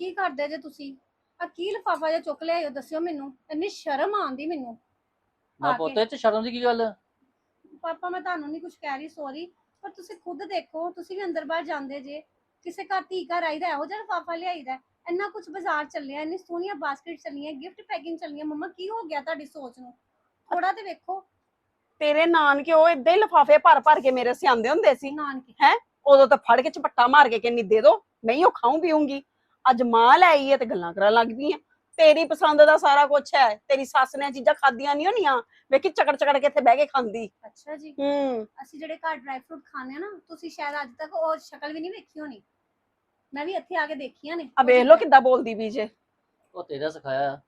ਕੀ ਕਰਦੇ ਜੇ ਤੁਸੀਂ? ਆ ਕੀ ਲਫਾਫਾ ਜਿਹਾ ਚੁੱਕ ਲਿਆਇਓ ਦੱਸਿਓ ਮੈਨੂੰ। ਇੰਨੀ ਸ਼ਰਮ ਆਉਂਦੀ ਮੈਨੂੰ ਨਾ ਆ। ਪੁੱਤ ਇਹ ਚ ਸ਼ਰਮ ਦੀ ਕੀ ਗੱਲ? ਪਾਪਾ ਮੈਂ ਤੁਹਾਨੂੰ ਨਹੀਂ ਕੁਝ ਕਹਿ ਰਹੀ ਸੌਰੀ ਪਰ ਤੁਸੀਂ ਖੁਦ ਦੇਖੋ ਤੁਸੀਂ ਵੀ ਅੰਦਰ ਬਾਹਰ ਜਾਂਦੇ ਜੇ। ਕਿਸੇ ਘਰ ਧੀ ਘਰ ਆਈਦਾ ਇਹੋ ਜਿਹਾ ਲਫਾਫਾ ਲਿਆਈਦਾ। ਇੰਨਾ ਕੁਝ ਬਾਜ਼ਾਰ ਚੱਲਿਆ ਇੰਨੀ ਸੋਹਣੀਆਂ ਬਾਸਕਟ ਚੱਲੀਆਂ ਗਿਫਟ ਪੈਕਿੰਗ ਚੱਲੀਆਂ। ਮੰਮਾ ਕੀ ਹੋ ਗਿਆ ਤੁਹਾਡੀ ਸੋਚ ਨੂੰ? ਥੋੜਾ ਤੇ ਵੇਖੋ। ਤੇਰੇ ਨਾਨਕੇ ਉਹ ਇਦਾਂ ਹੀ ਲਫਾਫੇ ਭਰ ਭਰ ਕੇ ਮੇਰੇ ਸਿਆਂਦੇ ਹੁੰਦੇ ਸੀ। ਨਾਨਕੇ। ਉਦੋਂ ਤਾਂ ਫੜ ਕੇ ਝਪੱਟਾ ਮਾਰ ਕੇ ਕਹਿੰਨੀ ਦੇ ਦੋ। ਨਹੀਂ ਉਹ ਖਾਉਂ ਪੀਉਂਗੀ ਅੱਜ ਮਾਂ ਲੈ ਆਈ ਹੈ ਤੇ ਗੱਲਾਂ ਕਰਨ ਲੱਗ ਪਈ ਹੈ। ਤੇਰੀ ਪਸੰਦ ਦਾ ਸਾਰਾ ਕੁਝ ਹੈ। ਤੇਰੀ ਸੱਸ ਨੇ ਚੀਜ਼ਾਂ ਖਾਦੀਆਂ ਨਹੀਂ ਹੋਣੀਆਂ। ਵੇਖੀ ਚਕੜ ਚਕੜ ਕੇ ਇੱਥੇ ਬਹਿ ਕੇ ਖਾਂਦੀ। ਅੱਛਾ ਜੀ। ਹੂੰ। ਅਸੀਂ ਜਿਹੜੇ ਘਰ ਡਰਾਈ ਫਰੂਟ ਖਾਂਦੇ ਆ ਨਾ ਤੁਸੀਂ ਸ਼ਾਇਦ ਅੱਜ ਤੱਕ ਉਹ ਸ਼ਕਲ ਵੀ ਨਹੀਂ ਵੇਖੀ ਹੋਣੀ। ਮੈਂ ਵੀ ਇੱਥੇ ਆ ਕੇ ਦੇਖੀਆਂ ਨੇ। ਆ ਵੇਖ ਲੋ ਕਿੱਦਾਂ ਬੋਲਦੀ ਵੀ ਜੇ। ਉਹ ਤੇਰਾ ਸਿਖਾਇਆ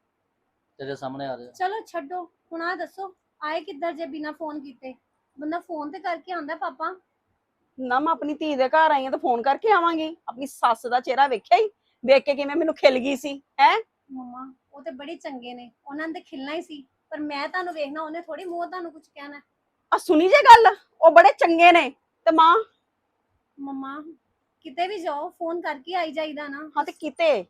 ਤੇਰੇ ਸਾਹਮਣੇ ਆ ਰਿਹਾ। ਚਲੋ ਛੱਡੋ। ਹੁਣ ਆ ਦੱਸੋ ਆਏ ਕਿੱਧਰ ਜੇ ਬਿਨਾ ਫੋਨ ਕੀਤੇ? ਬੰਦਾ ਫੋਨ ਤੇ ਕਰਕੇ ਆਉਂਦਾ ਪਾਪਾ। ਨਾ ਮੈਂ ਆਪਣੀ ਧੀ ਦੇ ਘਰ ਆਈ ਹਾਂ ਤਾਂ ਫੋਨ ਕਰਕੇ ਆਵਾਂਗੀ। ਆਪਣੀ ਸੱਸ ਦਾ ਚਿਹਰਾ ਵੇਖਿਆ ਹੀ। ਵੇਖ ਕੇ ਕਿਵੇਂ ਮੈਨੂੰ ਖਿਲ ਗਈ ਸੀ ਹੈ? ਮੰਮਾ ਉਹ ਤੇ ਬੜੇ ਚੰਗੇ ਨੇ। ਉਹਨਾਂ ਨੇ ਖਿਲਣਾ ਹੀ ਸੀ। ਪਰ ਮੈਂ ਤੁਹਾਨੂੰ ਵੇਖਣਾ ਉਹਨੇ ਥੋੜੀ ਮੂੰਹ ਤੁਹਾਨੂੰ ਕੁਝ ਕਹਿਣਾ। ਆ ਸੁਣੀ ਜੇ ਗੱਲ ਉਹ ਬੜੇ ਚੰਗੇ ਨੇ ਤੇ ਮਾਂ? ਮੰਮਾ ਕਿਤੇ ਵੀ ਜਾਓ ਫੋਨ ਕਰਕੇ ਆਈ ਜਾਈਦਾ ਨਾ। ਹਾਂ ਤੇ ਕਿਤੇ?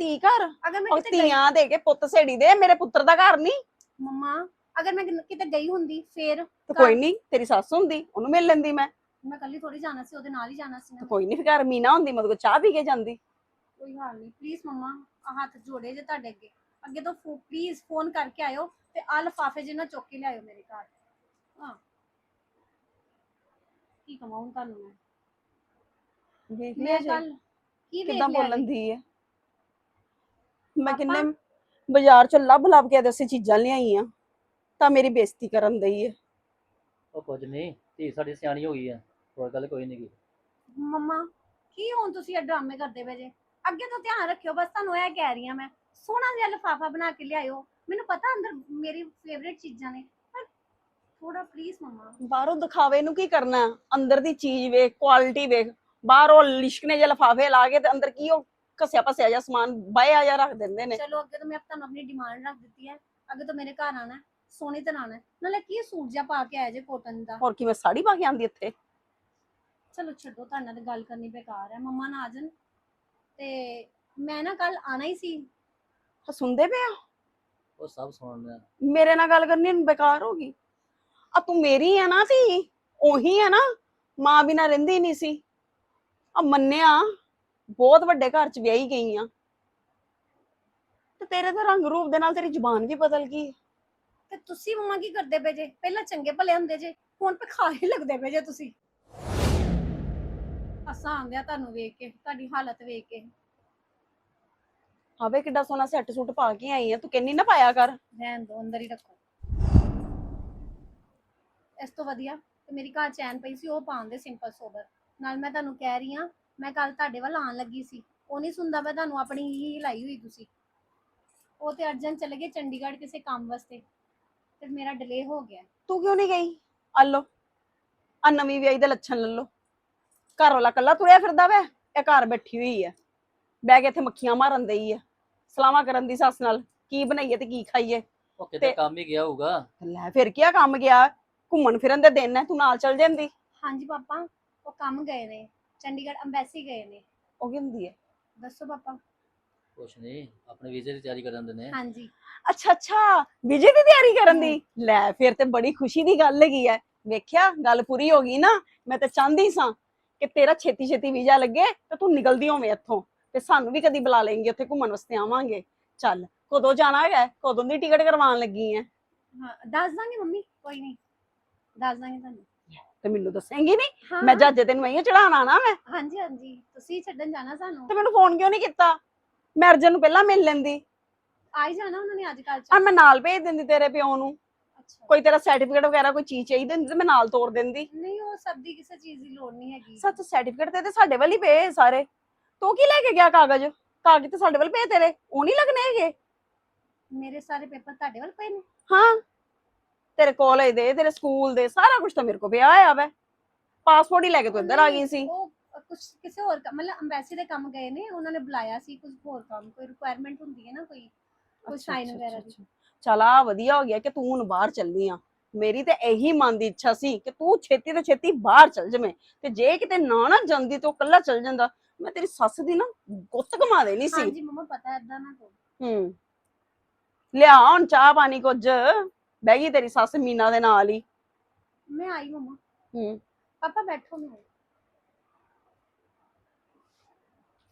ਧੀ ਘਰ? ਅਗਰ ਮੈਂ ਉਹ ਕਿਤੇ ਗਈ ਧੀਆਂ ਦੇ ਕੇ ਪੁੱਤ ਸੇੜੀ ਦੇ ਮੇਰੇ ਪੁੱਤਰ ਦਾ ਘਰ ਨਹੀਂ? ਮੰਮਾ ਅਗਰ ਮੈਂ ਕਿਤੇ ਗਈ ਹੁੰਦੀ ਫੇਰ ਤੇ ਕੋਈ ਨਹੀਂ ਤੇਰੀ ਸੱਸ ਹੁੰਦੀ ਉਹਨੂੰ ਮਿਲ ਲੈਂਦੀ ਮੈਂ। ਮੈਂ ਕੱਲੀ ਥੋੜੀ ਜਾਣਾ ਸੀ ਉਹਦੇ ਨਾਲ ਹੀ ਜਾਣਾ ਸੀ ਤੇ ਕੋਈ ਨਹੀਂ ਘਰ ਮੀਨਾ ਹੁੰਦੀ ਮਤਲਬ ਚਾਹ ਪੀ ਕੇ ਜਾਂਦੀ। ਕੋਈ ਹਾਲ ਨਹੀਂ। ਪਲੀਜ਼ ਮੰਮਾ ਆ ਹੱਥ ਜੋੜੇ ਜੇ ਤੁਹਾਡੇ ਅੱਗੇ। ਅੱਗੇ ਤੋਂ ਪਲੀਜ਼ ਫੋਨ ਕਰਕੇ ਆਇਓ ਤੇ ਆ ਲਫਾਫੇ ਜਿਹੇ ਨਾ ਚੁੱਕ ਕੇ ਲਿਆਇਓ ਮੇਰੇ ਘਰ। ਹਾਂ। ਕੀ ਕਮਾਂ ਹੁਣ ਤੁਹਾਨੂੰ ਮੈਂ? ਮੈਂ ਲਿਆ ਕੱਲ ਕੀ ਵੇਖ ਕਿੱਦਾਂ ਬੋਲਣ? ਦੀ ਹੈ ਮੈਂ? ਕਿੰਨੇ ਬਾਜ਼ਾਰ ਚ ਲੱਭ ਲੱਭ ਕੇ ਦੱਸੇ ਚੀਜ਼ਾਂ ਲਿਆਈਆਂ ਤਾਂ ਮੇਰੀ ਬੇਇੱਜ਼ਤੀ ਕਰਨ ਦਈ ਹੈ ਉਹ ਕੁਝ ਨਹੀਂ ਧੀ ਸਾਡੀ ਸਿਆਣੀ ਹੋ ਗਈ ਆ। ਹੋਰ ਗੱਲ ਕੋਈ ਨਹੀਂ ਗੀ। ਮੰਮਾ ਕੀ ਹੁਣ ਤੁਸੀਂ ਇਹ ਡਰਾਮੇ ਕਰਦੇ ਪਏ ਜੇ? ਅੱਗੇ ਤੋਂ ਧਿਆਨ ਰੱਖਿਓ ਬਸ ਤੁਹਾਨੂੰ ਇਹ ਕਹਿ ਰਹੀ ਹਾਂ ਮੈਂ ਸੋਹਣਾ ਜਿਹਾ ਲਫਾਫਾ ਬਣਾ ਕੇ ਲਿਆਇਓ। ਮੈਨੂੰ ਪਤਾ ਅੰਦਰ ਮੇਰੀ ਫੇਵਰੇਟ ਚੀਜ਼ਾਂ ਨੇ ਪਰ ਥੋੜਾ ਪਲੀਜ਼ ਮੰਮਾ ਬਾਹਰੋਂ ਦਿਖਾਵੇ ਨੂੰ ਕੀ ਕਰਨਾ ਅੰਦਰ ਦੀ ਚੀਜ਼ ਵੇਖ ਕੁਆਲਿਟੀ ਵੇਖ। ਬਾਹਰੋਂ ਲਿਸ਼ਕਨੇ ਜਿਹੇ ਲਫਾਫੇ ਲਾ ਕੇ ਤੇ ਅੰਦਰ ਕੀ ਉਹ ਘਸਿਆ ਪਸਿਆ ਜਿਹਾ ਸਮਾਨ ਬਾਇਆ ਜਿਹਾ ਰੱਖ ਦਿੰਦੇ ਨੇ। ਚਲੋ ਅੱਗੇ ਤੋਂ ਮੈਂ ਤੁਹਾਨੂੰ ਆਪਣੀ ਡਿਮਾਂਡ ਰੱਖ ਦਿੱਤੀ ਹੈ। ਅੱਗੇ ਤੋਂ ਮੇਰੇ ਘਰ ਆਣਾ ਸੋਹਣੀ ਤਰ੍ਹਾਂ ਆਣਾ ਨਾਲੇ ਕੀ ਸੂਟ ਜਿਹਾ ਪਾ ਕੇ ਆਇਆ ਜੇ ਕੋਟਨ ਦਾ? ਹੋਰ ਕੀ ਮੈਂ ਸਾੜੀ ਪਾ ਕੇ ਆਂਦੀ ਇੱਥੇ। ਚਲੋ ਛੱਡੋ ਤੁਹਾਡੇ ਨਾਲ ਤਾਂ ਗੱਲ ਕਰਨੀ ਬੇਕਾਰ ਹੈ। ਮੰਮਾ ਨਾ ਆ ਜਾਣ। ਤੇ ਮੈਂ ਨਾ ਕੱਲ ਆਣਾ ਹੀ ਸੀ। ਤਾਂ ਸੁਣਦੇ ਪਏ ਆ? ਉਹ ਸਭ ਸੁਣਨ ਮੇਰੇ ਨਾਲ ਗੱਲ ਕਰਨੀ ਬੇਕਾਰ ਹੋ ਗਈ। ਆ ਤੂੰ ਮੇਰੀ ਆ ਨਾ ਸੀ ਉਹੀ ਆ ਨਾ ਮਾਂ ਬਿਨਾ ਰਹਿੰਦੀ ਨਹੀਂ ਸੀ। ਆ ਮੰਨਿਆ ਬਹੁਤ ਵੱਡੇ ਘਰ ਚ ਵਿਆਹੀ ਗਈ ਆ। ਤੇ ਤੇਰੇ ਤਾਂ ਰੰਗ ਰੂਪ ਦੇ ਨਾਲ ਤੇਰੀ ਜ਼ੁਬਾਨ ਵੀ ਬਦਲ ਗਈ ਤੇ ਤੁਸੀਂ ਮੰਮਾ ਕੀ ਕਰਦੇ ਪਏ ਜੇ? ਪਹਿਲਾਂ ਚੰਗੇ ਭਲੇ ਹੁੰਦੇ ਜੇ ਹੁਣ ਭਿਖਾਰੀ ਲੱਗਦੇ ਪਏ ਜੇ ਤੁਸੀਂ। ਅਸਾਂ ਆਂਦਿਆ ਤੁਹਾਨੂੰ ਵੇਖ ਕੇ ਤੁਹਾਡੀ ਹਾਲਤ ਵੇਖ ਕੇ। ਆਵੇ ਕਿੱਡਾ ਸੋਹਣਾ ਸੈੱਟ ਸੂਟ ਪਾ ਕੇ ਆਈ ਆ ਤੂੰ ਕਹਿੰਨੀ ਨਾ ਪਾਇਆ ਕਰ। ਰਹਿਣ ਦੋ ਅੰਦਰ ਹੀ ਰੱਖੋ। ਇਸ ਤੋਂ ਵਧੀਆ ਤੇ ਮੇਰੀ ਘਰ ਚੈਨ ਪਈ ਸੀ ਉਹ ਪਾਉਣ ਦੇ ਸਿੰਪਲ ਸੋਬਰ। ਨਾਲ ਮੈਂ ਤੁਹਾਨੂੰ ਕਹਿ ਰਹੀ ਆ ਮੈਂ ਕੱਲ ਤੁਹਾਡੇ ਵੱਲ ਆਉਣ ਲੱਗੀ ਸੀ। ਉਹ ਨਹੀਂ ਸੁਣਦਾ ਮੈਂ ਤੁਹਾਨੂੰ ਆਪਣੀ ਹੀ ਲਾਈ ਹੋਈ ਤੁਸੀਂ। ਉਹ ਤੇ ਅਰਜਨ ਚਲੇ ਗਏ ਚੰਡੀਗੜ੍ਹ ਕਿਸੇ ਕੰਮ ਵਾਸਤੇ ਤੇ ਮੇਰਾ ਡਿਲੇ ਹੋ ਗਿਆ। ਤੂੰ ਕਿਉਂ ਨਹੀਂ ਗਈ? ਆ ਲੋ ਆ ਨਵੀਂ ਵਿਆਹੀ ਦੇ ਲੱਛਣ ਲੱਲੋ ਘਰ ਵਾਲਾ ਕੱਲਾ ਤੁਰਿਆ ਫਿਰਦਾ ਵੇ ਇਹ ਘਰ ਬੈਠੀ ਹੋਈ ਹੈ ਬਹਿ ਕੇ ਇੱਥੇ ਮੱਖੀਆਂ ਮਾਰਨ ਦਈ ਹੈ ਸਲਾਮਾਂ ਕਰਨ ਦੀ ਸੱਸ ਨਾਲ ਕੀ ਬਣਾਈਏ ਤੇ ਕੀ ਖਾਈਏ। ਉਹ ਕਿਤੇ ਤੇ- ਕੰਮ ਹੀ ਗਿਆ ਹੋਊਗਾ। ਲੈ ਫਿਰ ਕੀ ਆ ਕੰਮ ਗਿਆ? ਘੁੰਮਣ ਫਿਰਨ ਦੇ ਦਿਨ ਹੈ ਤੂੰ ਨਾਲ ਚੱਲ ਜਾਂਦੀ। ਹਾਂਜੀ ਪਾਪਾ ਉਹ ਕੰਮ ਗਏ ਨੇ ਚੰਡੀਗੜ੍ਹ ਅੰਬੈਸੀ ਗਏ ਨੇ। ਉਹ ਕੀ ਹੁੰਦੀ ਹੈ ਦੱਸੋ ਪਾਪਾ। ਕੁਛ ਨਹੀਂ ਆਪਣੇ ਵੀਜ਼ੇ ਦੀ ਤਿਆਰੀ ਕਰਨ ਦੇ ਨੇ। ਹਾਂਜੀ। ਅੱਛਾ ਅੱਛਾ ਵਿਜੇ ਦੀ ਤਿਆਰੀ ਕਰਨ ਦੀ? ਲੈ ਫਿਰ ਤੇ ਬੜੀ ਖੁਸ਼ੀ ਦੀ ਗੱਲ ਹੈਗੀ ਹੈ ਵੇਖਿਆ ਗੱਲ ਪੂਰੀ ਹੋ ਗਈ ਨਾ ਮੈਂ ਤਾਂ ਚਾਹੁੰਦੀ ਸਾਂ ਕਿ ਤੇਰਾ ਛੇਤੀ ਛੇਤੀ ਵੀਜ਼ਾ ਲੱਗੇ ਤੇ ਤੂੰ ਨਿਕਲਦੀ ਹੋਵੇਂ ਇੱਥੋਂ। ਤੇ ਸਾਨੂੰ ਵੀ ਕਦੀ ਬੁਲਾ ਲੈਂਗੇ ਉੱਥੇ ਘੁੰਮਣ ਵਾਸਤੇ ਆਵਾਂਗੇ। ਚੱਲ ਕਦੋਂ ਜਾਣਾ ਹੈਗਾ? ਕਦੋਂ ਦੀ ਟਿਕਟ ਕਰਵਾਉਣ ਲੱਗੀ ਹੈ ਹਾਂ ਦੱਸ ਦਾਂਗੇ ਮੰਮੀ ਕੋਈ ਨਹੀਂ। ਦੱਸ ਦਾਂਗੇ ਤੁਹਾਨੂੰ। ਤੇ ਮੈਨੂੰ ਦੱਸੇਂਗੀ ਨਹੀਂ ਹਾਂ। ਮੈਂ ਜੱਜ ਤੈਨੂੰ ਆਈ ਚੜਾਉਣ ਆਣਾ ਮੈਂ। ਹਾਂਜੀ ਹਾਂਜੀ। ਤੁਸੀਂ ਛੱਡਣ ਜਾਣਾ ਸਾਨੂੰ। ਤੇ ਮੈਨੂੰ ਫੋਨ ਕਿਉਂ ਨਹੀਂ ਕੀਤਾ? ਮੈਂ ਅਰਜਨ ਨੂੰ ਪਹਿਲਾਂ ਮਿਲ ਲੈਂਦੀ। ਆ ਹੀ ਜਾਣਾ ਉਹਨਾਂ ਨੇ ਅੱਜ ਕੱਲ ਆ ਮੈਂ ਨਾਲ ਭੇਜ ਦਿੰਦੀ ਤੇਰੇ ਪਿਓ ਨੂੰ। ਅੱਛਾ। ਕੋਈ ਤੇਰਾ ਸਰਟੀਫਿਕੇਟ ਵਗੈਰਾ ਕੋਈ ਚੀਜ਼ ਚਾਹੀਦੀ ਹੁੰਦੀ ਤੇ ਮੈਂ ਨਾਲ ਤੋਰ ਦਿੰਦੀ। ਨਹੀਂ ਉਹ ਸਭ ਦੀ ਕਿਸੇ ਚੀਜ਼ ਦੀ ਲੋੜ ਨਹੀਂ ਹੈਗੀ। ਸੱਚ ਸਰਟੀਫਿਕੇਟ ਤੇ ਤੇ ਸਾਡੇ ਵੱਲ ਹੀ ਪਏ ਸਾਰੇ। ਤੂੰ ਕੀ ਲੈ ਕੇ ਗਿਆ ਕਾਗਜ਼? ਕਾਗਜ਼ ਤੇ ਸਾਡੇ ਵੱਲ ਪਏ ਤੇਰੇ? ਉਹ ਨਹੀਂ ਲੱਗਣੇ ਹੈਗੇ? ਮੇਰੇ ਸਾਰੇ ਪੇਪਰ ਤੁਹਾਡੇ ਵੱਲ ਪਏ ਨੇ? ਹਾਂ। ਤੇਰੇ ਕਾਲਜ ਦੇ ਤੇਰੇ ਸਕੂਲ ਦੇ ਸਾਰਾ ਕੁਝ ਤਾਂ ਮੇਰੇ ਕੋਲ ਪਿਆ ਹੋਇਆ ਵੈ। ਪਾਸਪੋਰਟ ਹੀ ਲੈ ਕੇ ਤੂੰ ਇੱਧਰ ਆ ਗਈ ਸੀ। ਉਹ ਕੁਝ ਕਿਸੇ ਹੋਰ ਕੰਮ ਮਤਲਬ ਅੰਬੈਸੀ ਦੇ ਕੰਮ ਗਏ ਨੇ ਉਹਨਾਂ ਨੇ ਬੁਲਾਇਆ ਸੀ ਕੁਝ ਹੋਰ ਕੰਮ ਕੋਈ ਰਿਕੁਆਇਰਮੈਂਟ ਹੁੰਦੀ ਹੈ ਨਾ ਕੋਈ? ਕੋਈ ਅੱਛਾ, ਸਾਈਨ ਅੱਛਾ, ਵਗੈਰਾ ਅੱਛਾ, ਦੀ ਚੱਲ ਵਧੀਆ ਹੋ ਗਿਆ ਕਿ ਤੂੰ ਹੁਣ ਬਾਹਰ ਚੱਲਦੀ ਆ। ਮੇਰੀ ਤੇ ਇਹੀ ਮਨ ਦੀ ਇੱਛਾ ਸੀ ਕਿ ਤੂੰ ਛੇਤੀ ਤੋਂ ਛੇਤੀ ਬਾਹਰ ਚੱਲ ਜਵੇਂ ਤੇ ਜੇ ਕਿਤੇ ਨਾ ਨਾ ਜਾਂਦੀ ਤੇ ਉਹ ਕੱਲਾ ਚੱਲ ਜਾਂਦਾ ਮੈਂ ਤੇਰੀ ਸੱਸ ਦੀ ਨਾ ਗੁੱਤ ਕਮਾ ਦੇਣੀ ਸੀ। ਹਾਂਜੀ ਮੰਮਾ ਪਤਾ ਏਦਾਂ ਨਾ ਕਰੋ ਹੂੰ। ਲਿਆ ਹੁਣ ਚਾਹ ਪਾਣੀ ਕੁਝ ਬਹਿ ਗਈ ਤੇਰੀ ਸੱਸ ਮੀਨਾ ਦੇ ਨਾਲ ਹੀ। ਮੈਂ ਆਈ ਮੰਮਾ। ਹੂੰ। ਪਾਪਾ ਬੈਠੋ ਮੈਂ ਆਈ।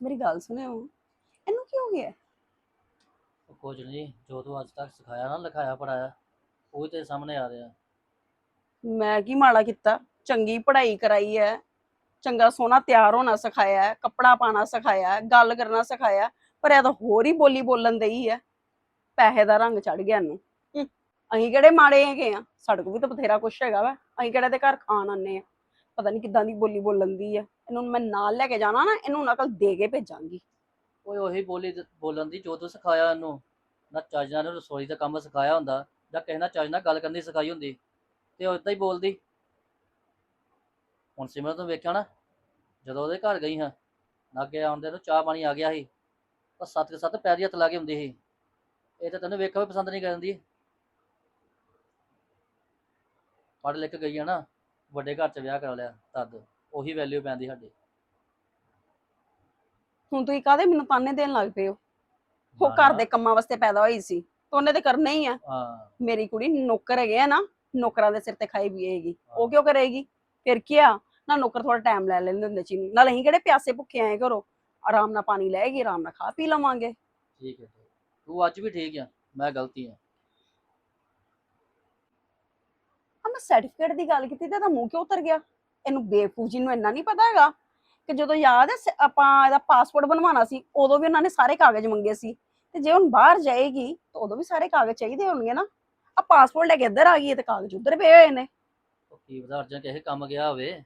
ਮੇਰੀ ਗੱਲ ਸੁਣਿਓ ਇਹਨੂੰ ਕੀ ਹੋ ਗਿਆ? ਕੁਝ ਨਹੀਂ ਜੋ ਤੂੰ ਅੱਜ ਤੱਕ ਸਿਖਾਇਆ ਨਾ ਲਿਖਾਇਆ ਪੜਾਇਆ ਉਹ ਹੀ ਸਾਹਮਣੇ ਆ ਰਿਹਾ। ਮੈਂ ਕੀ ਮਾੜਾ ਕੀਤਾ? ਚੰਗੀ ਪੜ੍ਹਾਈ ਕਰਾਈ ਹੈ ਚੰਗਾ ਸੋਹਣਾ ਤਿਆਰ ਹੋਣਾ ਸਿਖਾਇਆ ਹੈ ਕੱਪੜਾ ਪਾਣਾ ਸਿਖਾਇਆ ਹੈ ਗੱਲ ਕਰਨਾ ਸਿਖਾਇਆ ਹੈ, ਪਰ ਇਹ ਤਾਂ ਹੋਰ ਹੀ ਬੋਲੀ ਬੋਲਣ ਦੇ ਹੀ ਹੈ ਪੈਸੇ ਦਾ ਰੰਗ ਚੜ ਗਿਆ ਇਹਨੂੰ। ਹੂੰ, ਅਸੀਂ ਕਿਹੜੇ ਮਾੜੇ ਹੈਗੇ ਆ? ਸਾਡੇ ਕੋਲ ਵੀ ਤਾਂ ਬਥੇਰਾ ਕੁਛ ਹੈਗਾ ਵਾ। ਅਸੀਂ ਕਿਹੜਾ ਦੇ ਘਰ ਖਾਣ ਆਨੇ ਆ? ਪਤਾ ਨਹੀਂ ਕਿੱਦਾਂ ਦੀ ਬੋਲੀ ਬੋਲਣ ਦੀ ਹੈ ਇਹਨੂੰ ਮੈਂ ਨਾਲ ਲੈ ਕੇ ਜਾਣਾ ਨਾ ਇਹਨੂੰ ਨਕਲ ਦੇ ਕੇ ਭੇਜਾਂਗੀ। ਓਏ ਉਹੀ ਬੋਲੀ ਬੋਲਣ ਦੀ ਜੋ ਤੂੰ ਸਿਖਾਇਆ ਇਹਨੂੰ ਨਾ ਚੱਜ ਨਾਲ ਇਹਨੂੰ ਰਸੋਈ ਦਾ ਕੰਮ ਸਿਖਾਇਆ ਹੁੰਦਾ, ਜਾਂ ਕਿਸੇ ਨਾਲ ਚੱਜ ਨਾਲ ਗੱਲ ਕਰਨੀ ਸਿਖਾਈ ਹੁੰਦੀ, ਤੇ ਉਹ ਏਦਾਂ ਹੀ ਬੋਲਦੀ। ਹੁਣ ਸਿਮਰਨ ਤੋਂ ਵੇਖਿਆ ਨਾ, ਜਦੋਂ ਉਹਦੇ ਘਰ ਗਈ ਹਾਂ ਨਾ ਅੱਗੇ ਆਉਂਦੇ ਨੂੰ ਚਾਹ ਪਾਣੀ ਆ ਗਿਆ ਸੀ ਉਹ ਸੱਤ ਕੇ ਸੱਤ ਪੈਰੀ ਹੱਥ ਲਾ ਕੇ ਹੁੰਦੀ ਸੀ। ਇਹ ਤਾਂ ਤੈਨੂੰ ਵੇਖਿਆ ਵੀ ਪਸੰਦ ਨਹੀਂ ਕਰਨ ਦੀ। ਪੜ੍ਹ ਲਿਖ ਗਈ ਆ ਨਾ, ਵੱਡੇ ਘਰ ਚ ਵਿਆਹ ਕਰਾ ਲਿਆ, ਤਦ। ਉਹੀ ਵੈਲਿਊ ਪੈਂਦੀ ਸਾਡੇ। ਹੁਣ ਤੁਸੀਂ ਕਾਹਦੇ ਮੈਨੂੰ ਤਾਨੇ ਦੇਣ ਲੱਗ ਪਏ ਹੋ? ਉਹ ਘਰ ਦੇ ਕੰਮਾਂ ਵਾਸਤੇ ਪੈਦਾ ਹੋਈ ਸੀ। ਤਾਂ ਉਹਨੇ ਤੇ ਕਰਨਾ ਹੀ ਆ। ਹਾਂ। ਮੇਰੀ ਕੁੜੀ ਨੌਕਰ ਹੈਗੇ ਆ ਨਾ ਨੌਕਰਾਂ ਦੇ ਸਿਰ ਤੇ ਖਾਈ ਪੀਏਗੀ ਉਹ ਕਿਉਂ ਕਰੇਗੀ? ਫਿਰ ਕੀ ਆ? ਨਾ ਨੌਕਰ ਥੋੜਾ ਟਾਈਮ ਲੈ ਲੈਂਦੇ ਹੁੰਦੇ ਚੀਨ ਨਾਲ ਅਸੀਂ ਕਿਹੜੇ ਪਿਆਸੇ ਭੁੱਖੇ ਆਏ ਘਰੋਂ? ਆਰਾਮ ਨਾਲ ਪਾਣੀ ਲੈਗੀ ਆਰਾਮ ਨਾਲ ਖਾ ਪੀ ਲਵਾਂਗੇ। ਠੀਕ ਹੈ ਠੀਕ। ਤੂੰ ਅੱਜ ਵੀ ਠੀਕ ਆ ਮੈਂ ਗਲਤੀ ਆ। ਆ ਮੈਂ ਸਰਟੀਫਿਕੇਟ ਦੀ ਗੱਲ ਕੀਤੀ ਤੇ ਇਹਦਾ ਮੂੰਹ ਕਿਉਂ ਉਤਰ ਗਿਆ? ਇਹਨੂੰ ਬੇਵਕੂਫ ਜੀ ਨੂੰ ਇੰਨਾ ਨਹੀਂ ਪਤਾ ਹੈਗਾ? ਕਿ ਜਦੋਂ ਯਾਦ ਹੈ ਸ- ਆਪਾਂ ਇਹਦਾ ਪਾਸਪੋਰਟ ਬਣਵਾਉਣਾ ਸੀ ਉਦੋਂ ਵੀ ਉਹਨਾਂ ਨੇ ਸਾਰੇ ਕਾਗਜ਼ ਮੰਗੇ ਸੀ। ਤੇ ਜੇ ਹੁਣ ਬਾਹਰ ਜਾਏਗੀ ਤਾਂ ਉਦੋਂ ਵੀ ਸਾਰੇ ਕਾਗਜ਼ ਚਾਹੀਦੇ ਹੋਣਗੇ ਨਾ। ਆ ਪਾਸਪੋਰਟ ਲੈ ਕੇ ਇੱਧਰ ਆ ਗਈ ਹੈ ਤੇ ਕਾਗਜ਼ ਉੱਧਰ ਪਏ ਹੋਏ ਨੇ। ਉਹ ਕੀ ਪਤਾ ਅਰਜਨ ਕਿਸੇ ਕੰਮ ਗਿਆ ਹੋਵੇ।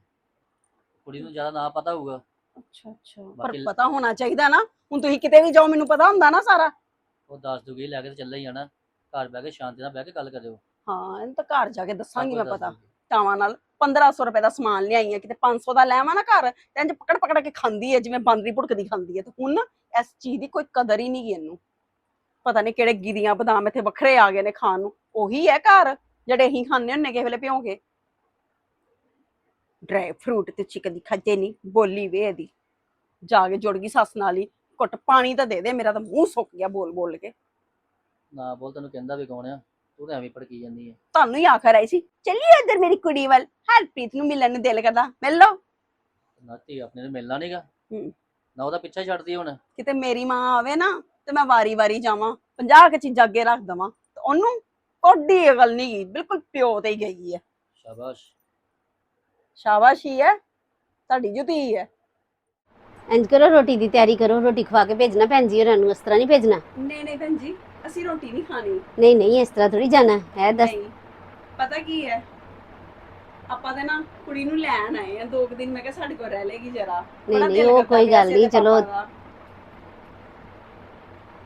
ਕੁੜੀ ਨੂੰ ਜ਼ਿਆਦਾ ਨਾ ਪਤਾ ਹੋਊਗਾ। ਅੱਛਾ ਅੱਛਾ। ਪਰ ਬਾਕੀ- ਪਤਾ ਹੋਣਾ ਚਾਹੀਦਾ ਨਾ। ਹੁਣ ਤੁਸੀਂ ਕਿਤੇ ਵੀ ਜਾਓ ਮੈਨੂੰ ਪਤਾ ਹੁੰਦਾ ਨਾ ਸਾਰਾ। ਉਹ ਦੱਸ ਦੂਗੀ ਲੈ ਕੇ ਤੇ ਚੱਲੇ ਹੀ ਜਾਣਾ ਘਰ ਬਹਿ ਕੇ ਸ਼ਾਂਤੀ ਨਾਲ ਬਹਿ ਕੇ ਗੱਲ ਕਰਿਓ। ਹਾਂ ਇਹਨੂੰ ਤਾਂ ਘਰ ਜਾ ਕੇ ਦੱਸਾਂਗੀ ਕੁਝ ਮੈਂ ਦੱਸ ਪਤਾ। ਦੂਗੀ। ਨਾਲ। 1500 ਰੁਪਏ ਦਾ ਸਮਾਨ ਲਿਆਈ ਆ, ਕਿਤੇ 500 ਦਾ ਲੈਵਾਂ ਨਾ ਘਰ, ਤੇ ਇੰਜ ਪਕੜ ਪਕੜ ਕੇ ਖਾਂਦੀ ਹੈ ਜਿਵੇਂ ਬਾਂਦਰੀ ਭੁੜਕਦੀ ਖਾਂਦੀ ਹੈ ਤੇ ਹੁਣ ਇਸ ਚੀਜ਼ ਦੀ ਕੋਈ ਕਦਰ ਹੀ ਨਹੀਂ ਇਹਨੂੰ। ਪਤਾ ਨਹੀਂ ਕਿਹੜੇ ਗਿਰੀਆਂ ਬਦਾਮ ਇੱਥੇ ਵੱਖਰੇ ਆ ਗਏ ਨੇ ਖਾਣ ਨੂੰ। ਉਹੀ ਹੈ ਘਰ, ਜਿਹੜੇ ਅਸੀਂ ਖਾਂਦੇ ਹੁੰਨੇ ਕਿਸੇ ਵੇਲੇ ਭਿਉਂ ਕੇ ਡਰਾਈ ਫਰੂਟ ਤੇ ਚਿਕਨ ਦੀ ਖਾਦੇ ਨਹੀਂ, ਬੋਲੀ ਵੇ ਇਹਦੀ। ਜਾ ਕੇ ਜੁੜ ਗਈ ਸੱਸ ਨਾਲ ਹੀ, ਘੁੱਟ ਪਾਣੀ ਤਾਂ ਦੇ ਦੇ, ਮੇਰਾ ਤਾਂ ਮੂੰਹ ਸੁੱਕ ਗਿਆ ਬੋਲ ਬੋਲ ਕੇ। ਨਾ ਬੋਲ, ਤੈਨੂੰ ਕਹਿੰਦਾ ਵੀ ਕੌਣ ਆ? ਤੂੰ ਤਾਂ ਐਵੇਂ ਭੜਕੀ ਜਾਂਦੀ ਹੈ ਤੁਹਾਨੂੰ ਹੀ ਆਖਰ ਆਈ ਸੀ ਚੱਲੀਏ ਇੱਧਰ ਮੇਰੀ ਕੁੜੀ ਵੱਲ। ਹਰਪ੍ਰੀਤ ਨੂੰ ਮਿਲਣ ਨੂੰ ਦਿਲ ਕਰਦਾ। ਮਿਲ ਲਓ। ਨਾ ਧੀ ਆਪਣੇ ਨੂੰ ਮਿਲਣਾ ਨਹੀਂਗਾ ਹੂੰ। ਨਾ ਉਹਦਾ ਪਿੱਛਾ ਛੱਡਦੀ ਹੁਣ। ਕਿਤੇ ਮੇਰੀ ਮਾਂ ਆਵੇ ਨਾ ਤੇ ਮੈਂ ਵਾਰੀ ਵਾਰੀ ਜਾਵਾਂ 50 ਕੁ ਚੀਜ਼ਾਂ ਅੱਗੇ ਰੱਖ ਦਵਾਂ। ਤੇ ਉਹਨੂੰ ਕੋਡੀ ਗੱਲ ਨਹੀਂ ਗਈ ਬਿਲਕੁਲ ਪਿਓ ਤੇ ਹੀ ਗਈ ਹੈ ਸ਼ਾਬਾਸ਼। ਸ਼ਾਬਾਸ਼ ਹੀ ਹੈ ਤੁਹਾਡੀ ਜੁਤੀ ਹੈ ਇੰਜ ਕਰੋ ਰੋਟੀ ਦੀ ਤਿਆਰੀ ਕਰੋ ਰੋਟੀ ਖਵਾ ਕੇ ਭੇਜਣਾ ਭੈਣ ਜੀ ਹੋਰਾਂ ਨੂੰ ਇਸ ਤਰ੍ਹਾਂ ਨਹੀਂ ਭੇਜਣਾ? ਨਹੀਂ ਨਹੀਂ ਭੈਣ ਜੀ ਅਸੀਂ ਰੋਟੀ ਨਹੀਂ ਖਾਣੀ। ਨਹੀਂ ਨਹੀਂ ਇਸ ਤਰ੍ਹਾਂ ਥੋੜੀ ਜਾਣਾ ਹੈ ਦੱਸ। ਨਹੀਂ ਪਤਾ ਕੀ ਹੈ? ਆਪਾਂ ਤੇ ਨਾ ਕੁੜੀ ਨੂੰ ਲੈਣ ਆਏ ਆ ਦੋ ਕੁ ਦਿਨ ਮੈਂ ਕਿਹਾ ਸਾਡੇ ਕੋਲ ਰਹਿ ਲੇਗੀ ਜਰਾ। ਨਹੀਂ ਨਹੀਂ ਉਹ ਕੋਈ ਗੱਲ ਨਹੀਂ ਚਲੋ।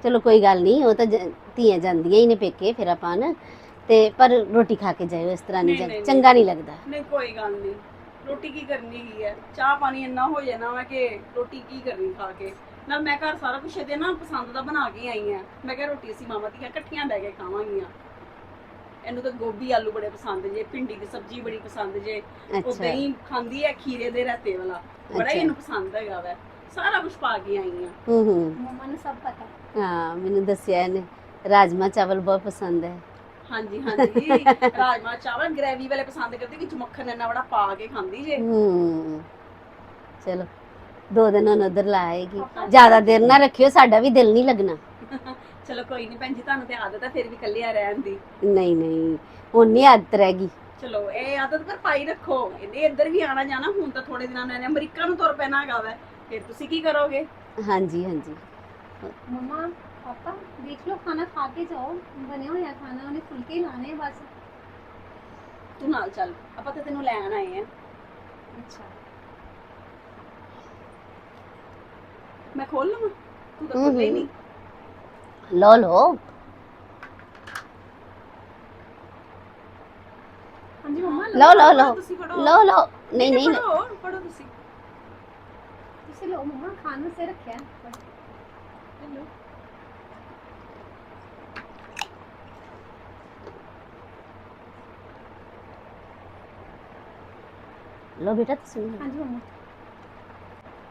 ਚਲੋ ਕੋਈ ਗੱਲ ਨਹੀਂ ਉਹ ਤਾਂ ਜ- ਧੀਆਂ ਜਾਂਦੀਆਂ ਹੀ ਨੇ ਪੇਕੇ ਫਿਰ ਆਪਾਂ ਨਾ ਤੇ ਪਰ ਰੋਟੀ ਖਾ ਕੇ ਜਾਇਓ ਇਸ ਤਰ੍ਹਾਂ ਨਹੀਂ ਨਹੀਂ, ਜਾ- ਨਹੀਂ, ਚੰਗਾ ਨਹੀਂ ਲੱਗਦਾ। ਨਹੀਂ ਕੋਈ ਗੱਲ ਨਹੀਂ। ਰੋਟੀ ਕੀ ਕਰਨੀ ਕੀ ਹੈ? ਚਾਹ ਪਾਣੀ ਇੰਨਾ ਹੋ ਜਾਣਾ ਵਾ ਕਿ ਰੋਟੀ ਕੀ ਕਰਨੀ ਖਾ ਕੇ। ਨਾਲ ਮੈਂ ਘਰ ਸਾਰਾ ਕੁਛ ਇਹਦੇ ਨਾ ਪਸੰਦ ਦਾ ਬਣਾ ਕੇ ਆਈ ਆ ਮੈਂ ਕਿਹਾ ਰੋਟੀ ਅਸੀਂ ਮਾਮਾ ਧੀਆਂ ਇਕੱਠੀਆਂ ਬਹਿ ਕੇ ਖਾਵਾਂਗੀਆਂ। ਇਹਨੂੰ ਤਾਂ ਗੋਭੀ ਆਲੂ ਬੜੇ ਪਸੰਦ ਜੇ ਭਿੰਡੀ ਦੀ ਸਬਜ਼ੀ ਬੜੀ ਪਸੰਦ ਜੇ। ਉਹ ਅੱਛਾ। ਦਹੀਂ ਖਾਂਦੀ ਹੈ ਖੀਰੇ ਦੇ ਰਹਤੇ ਵਾਲਾ। ਬੜਾ ਹੀ ਅੱਛਾ। ਇਹਨੂੰ ਪਸੰਦ ਹੈਗਾ ਵੈ। ਸਾਰਾ ਕੁਝ ਪਾ ਕੇ ਆਈ ਆ ਹੂੰ ਹੂੰ। ਮੰਮਾ ਨੂੰ ਸਭ ਪਤਾ। ਹਾਂ ਮੈਨੂੰ ਦੱਸਿਆ ਇਹਨੇ। ਰਾਜਮਾ ਚਾਵਲ ਬਹੁਤ ਪਸੰਦ ਹੈ। ਹਾਂਜੀ ਹਾਂਜੀ। ਰਾਜਮਾ ਚਾਵਲ ਗ੍ਰੇਵੀ ਵਾਲੇ ਪਸੰਦ ਕਰਦੀ ਵਿੱਚ ਮੱਖਣ ਇੰਨਾ ਬੜਾ ਪਾ ਕੇ ਖਾਂਦੀ ਜੇ। ਹੂੰ ਚਲੋ ਦੋ ਦਿਨ ਹੁਣ ਉਧਰ ਲਾਏਗੀ ਜ਼ਿਆਦਾ ਦੇਰ ਨਾ ਰੱਖਿਓ ਸਾਡਾ ਵੀ ਦਿਲ ਨਹੀਂ ਲੱਗਣਾ। ਚਲੋ ਕੋਈ ਨਹੀਂ ਭੈਣ ਜੀ ਤੁਹਾਨੂੰ ਤੇ ਆਦਤ ਹੈ ਫਿਰ ਵੀ ਇਕੱਲਿਆਂ ਰਹਿਣ ਦੀ। ਨਹੀਂ ਨਹੀਂ ਹੁਣ ਨਹੀਂ ਆਦਤ ਰਹੇਗੀ ਚਲੋ ਇਹ ਆਦਤ ਪਰ ਪਾਈ ਰੱਖੋ। ਇਹਨੇ ਇੱਧਰ ਵੀ ਆਣਾ ਜਾਣਾ ਹੁਣ ਤਾਂ ਥੋੜੇ ਦਿਨਾਂ ਨਾਲ ਇਹਨੇ ਅਮਰੀਕਾ ਨੂੰ ਤੁਰ ਪੈਣਾ ਹੈਗਾ ਵੈ। ਫਿਰ ਤੁਸੀਂ ਕੀ ਕਰੋਗੇ? ਹਾਂਜੀ ਹਾਂਜੀ। ਮੰਮਾ ਪਾਪਾ ਦੇਖ ਲਓ ਖਾਣਾ ਖਾ ਕੇ ਜਾਓ। ਬਣਿਆ ਹੋਇਆ ਖਾਣਾ ਉਹਨੇ ਫੁਲਕੇ ਲਾਣੇ ਆ ਬਸ। ਤੂੰ ਨਾਲ ਚੱਲ ਆਪਾਂ ਤਾਂ ਤੈਨੂੰ ਲੈਣ ਆਏ ਆ। ਅੱਛਾ। ਮੈਂ ਖੋਲ ਲਵਾਂ? ਤੂੰ ਤਾਂ ਖੋਲੇ। ਨਹੀਂ। ਲੋ ਲੋ ਹਾਂਜੀ ਮੰਮਾ ਲਓ, ਲਓ, ਲਓ। ਤੁਸੀਂ ਫੜੋ। ਲੋ ਲੋ ਨਹੀਂ ਨਹੀਂ। ਫੜੋ ਫੜੋ ਤੁਸੀਂ। ਤੁਸੀਂ ਲਓ ਮੰਮਾ ਖਾਣ ਨੂੰ ਸੇ ਰੱਖਿਆ ਲਓ। ਲੋ ਬੇਟਾ ਤੁਸੀਂ ਹਾਂਜੀ ਮੰਮਾ।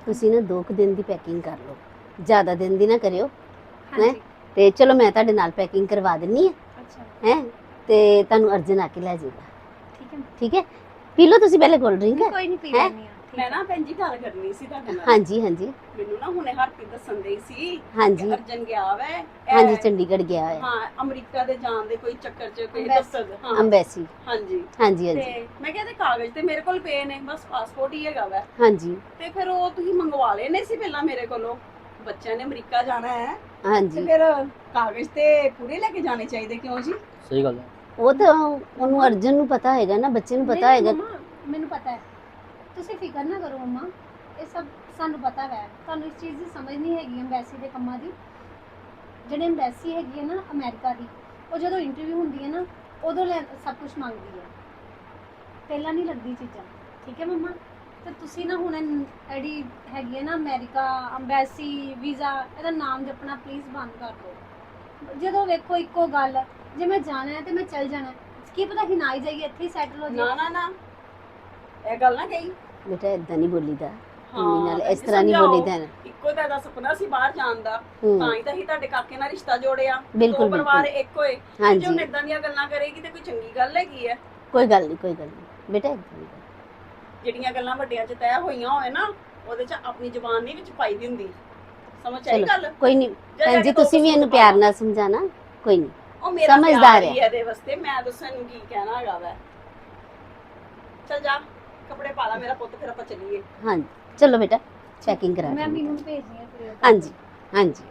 ਤੁਸੀਂ ਨਾ ਦੋ ਕੁ ਦਿਨ ਦੀ ਪੈਕਿੰਗ ਕਰ ਲਓ। ਜ਼ਿਆਦਾ ਦਿਨ ਦੀ ਨਾ ਕਰਿਓ ਹਾਂਜੀ। ਤੇ ਚਲੋ ਮੈਂ ਤੁਹਾਡੇ ਨਾਲ ਪੈਕਿੰਗ ਕਰਵਾ ਦਿੰਨੀ ਆ ਅੱਛਾ। ਹੈ? ਤੇ ਤੁਹਾਨੂੰ ਅਰਜਨ ਆ ਕੇ ਲੈ ਜਾਏਗਾ ਠੀਕ ਹੈ। ਠੀਕ ਹੈ? ਪੀ ਲਓ ਤੁਸੀਂ ਪਹਿਲੇ ਕੋਲਡ ਡਰਿੰਕ ਕੋਈ ਨਹੀਂ ਪੀ ਹੈਂ? ਲੈਣੀ ਆ ਮੈਂ ਹੈ। ਨਾ ਭੈਣ ਜੀ ਗੱਲ ਕਰਨੀ ਸੀ ਤੁਹਾਡੇ ਨਾਲ। ਹਾਂਜੀ ਹਾਂਜੀ। ਮੈਨੂੰ ਨਾ ਹੁਣੇ ਹਰਪ੍ਰੀਤ ਦੱਸਣ ਡਈ ਸੀ ਹਾਂਜੀ। ਅਰਜਨ ਗਿਆ ਵੈ। ਹਾਂਜੀ ਚੰਡੀਗੜ੍ਹ ਗਿਆ ਹੋਇਆ। ਹਾਂ ਅਮਰੀਕਾ ਦੇ ਜਾਣ ਦੇ ਕੋਈ ਚੱਕਰ ਚ ਕੋਈ। ਦੱਸਦ ਹਾਂ। ਅੰਬੈਸੀ। ਹਾਂਜੀ। ਹਾਂਜੀ ਹਾਂਜੀ। ਤੇ ਮੈਂ ਕਿਹਾ ਤੇ ਕਾਗਜ਼ ਤੇ ਮੇਰੇ ਕੋਲ ਪਏ ਨੇ ਬਸ ਪਾਸਪੋਰਟ ਹੀ ਹੈਗਾ ਵੈ। ਹਾਂਜੀ। ਤੇ ਫਿਰ ਉਹ ਤੁਸੀਂ ਮੰਗਵਾ ਲਏ ਨੇ ਸੀ ਪਹਿਲਾਂ ਮੇਰੇ ਕੋਲੋਂ। ਬੱਚਿਆਂ ਨੇ ਅਮਰੀਕਾ ਜਾਣਾ ਹੈ। ਤੇ ਹਾਂਜੀ ਫਿਰ ਕਾਗਜ਼ ਤੇ ਪੂਰੇ ਲੈ ਕੇ ਜਾਣੇ ਚਾਹੀਦੇ ਕਿਉਂ ਜੀ? ਸਹੀ ਗੱਲ ਹੈ। ਉਹ ਤਾਂ ਉਹਨੂੰ ਅਰਜਨ ਨੂੰ ਪਤਾ ਹੈਗਾ ਨਾ ਬੱਚੇ ਨੂੰ ਪਤਾ ਹੈਗਾ। ਮੈਨੂੰ ਪਤਾ ਹੈ। ਤੁਸੀਂ ਫਿਕਰ ਨਾ ਕਰੋ ਮੰਮਾ, ਇਹ ਸਭ ਸਾਨੂੰ ਪਤਾ ਹੈ। ਤੁਹਾਨੂੰ ਇਸ ਚੀਜ਼ ਦੀ ਸਮਝ ਨਹੀਂ ਹੈਗੀ ਐਮਬੈਸੀ ਦੇ ਕੰਮਾਂ ਦੀ। ਜਿਹੜੇ ਐਮਬੈਸੀ ਹੈਗੀ ਹੈ ਨਾ ਅਮਰੀਕਾ ਦੀ, ਉਹ ਜਦੋਂ ਇੰਟਰਵਿਊ ਹੁੰਦੀ ਹੈ ਨਾ, ਉਦੋਂ ਲੈ- ਸਭ ਕੁਝ ਮੰਗਦੀ ਹੈ। ਪਹਿਲਾਂ ਨਹੀਂ ਲੱਗਦੀ ਚੀਜ਼ਾਂ। ਠੀਕ ਹੈ ਮੰਮਾ? ਤੇ ਤੁਸੀਂ ਨਾ ਹੁਣ ਇਹ ਜਿਹੜੀ ਹੈਗੀ ਹੈ ਨਾ ਅਮਰੀਕਾ ਐਮਬੈਸੀ ਵੀਜ਼ਾ, ਇਹਦਾ ਨਾਮ ਜਪਣਾ ਪਲੀਜ਼ ਬੰਦ ਕਰ ਦਿਓ। ਜਦੋਂ ਵੇਖੋ ਇੱਕੋ ਗੱਲ, ਜੇ ਮੈਂ ਜਾਣਾ ਹੈ ਤੇ ਮੈਂ ਚੱਲ ਜਾਣਾ ਹੈ। ਕੀ ਪਤਾ ਕਿ ਨਾ ਹੀ ਜਾਈਏ, ਇੱਥੇ ਹੀ ਸੈਟਲ ਹੋ ਨਾ ਨਾ ਨਾ। ਇਹ ਗੱਲ ਨਾ ਕਹੀ। ਬੇਟਾ ਇਦਾਂ ਨਹੀਂ ਬੋਲੀਦਾ। ਮੰਮੀ ਨਾਲ ਇਸ ਤਰ੍ਹਾਂ ਨਹੀਂ। ਬੋਲੀਦਾ। ਨਾ। ਇੱਕੋ ਤਾਂ ਇਹਦਾ ਸੁਪਨਾ ਸੀ ਬਾਹਰ ਜਾਣ ਦਾ। ਹੂੰ। ਤਾਂ ਹੀ ਤਾਂ ਹੀ ਤੁਹਾਡੇ ਕਾਕੇ ਨਾਲ ਰਿਸ਼ਤਾ ਜੋੜਿਆ। ਬਿਲਕੁਲ ਦੋ ਪਰਿਵਾਰ ਬਿਲਕੁਲ ਇੱਕ ਹੋਏ। ਜੇ ਹਾਂਜੀ। ਉਹਨੇ ਇਦਾਂ ਦੀਆਂ ਗੱਲਾਂ ਕਰੇਗੀ ਤੇ ਕੋਈ ਚੰਗੀ ਗੱਲ ਹੈਗੀ ਹੈ। ਕੋਈ ਗੱਲ ਨਹੀਂ ਕੋਈ ਗੱਲ ਨਹੀਂ। ਬੇਟਾ ਏਦਾਂ ਨਹੀਂ ਜਿਹੜੀਆਂ ਗੱਲਾਂ ਵੱਡਿਆਂ 'ਚ ਤੈਅ ਹੋਈਆਂ ਹੋਏ ਨਾ ਉਹਦੇ 'ਚ ਆਪਣੀ ਜ਼ੁਬਾਨ ਨਹੀਂ ਵਿੱਚ ਪਾਈ ਦੀ ਹੁੰਦੀ। ਸਮਝ ਆਈ ਚਲੋ। ਗੱਲ? ਕੋਈ ਨਹੀਂ। ਭੈਣ ਜਾ ਦੋ ਤੁਸੀਂ ਵੀ ਇਹਨੂੰ। ਪਿਆਰ ਨਾਲ ਸਮਝਾਣਾ ਕੋਈ ਨਹੀਂ। ਉਹ ਮੇਰਾ ਸਮਝਦਾਰ ਸਮਝਦਾਰ ਹੈ। ਹੈ ਇਹਦੇ ਵਾਸਤੇ। ਮੈਂ ਦੱਸਾਂ ਨੂੰ ਕੀ ਕਹਿਣਾ ਹੈਗਾ ਵੈ। ਚਲ ਜਾ। ਕੱਪੜੇ ਪਾ ਲੈ ਮੇਰਾ ਪੁੱਤ ਫਿਰ ਆਪਾਂ ਚੱਲੀਏ। ਹਾਂਜੀ ਚਲੋ ਬੇਟਾ ਚੈਕਿੰਗ ਕਰਾ ਮੈਂ ਮੀਨੂ ਨੂੰ ਭੇਜਦੀ ਹਾਂ ਫਿਰ। ਹਾਂਜੀ ਹਾਂਜੀ।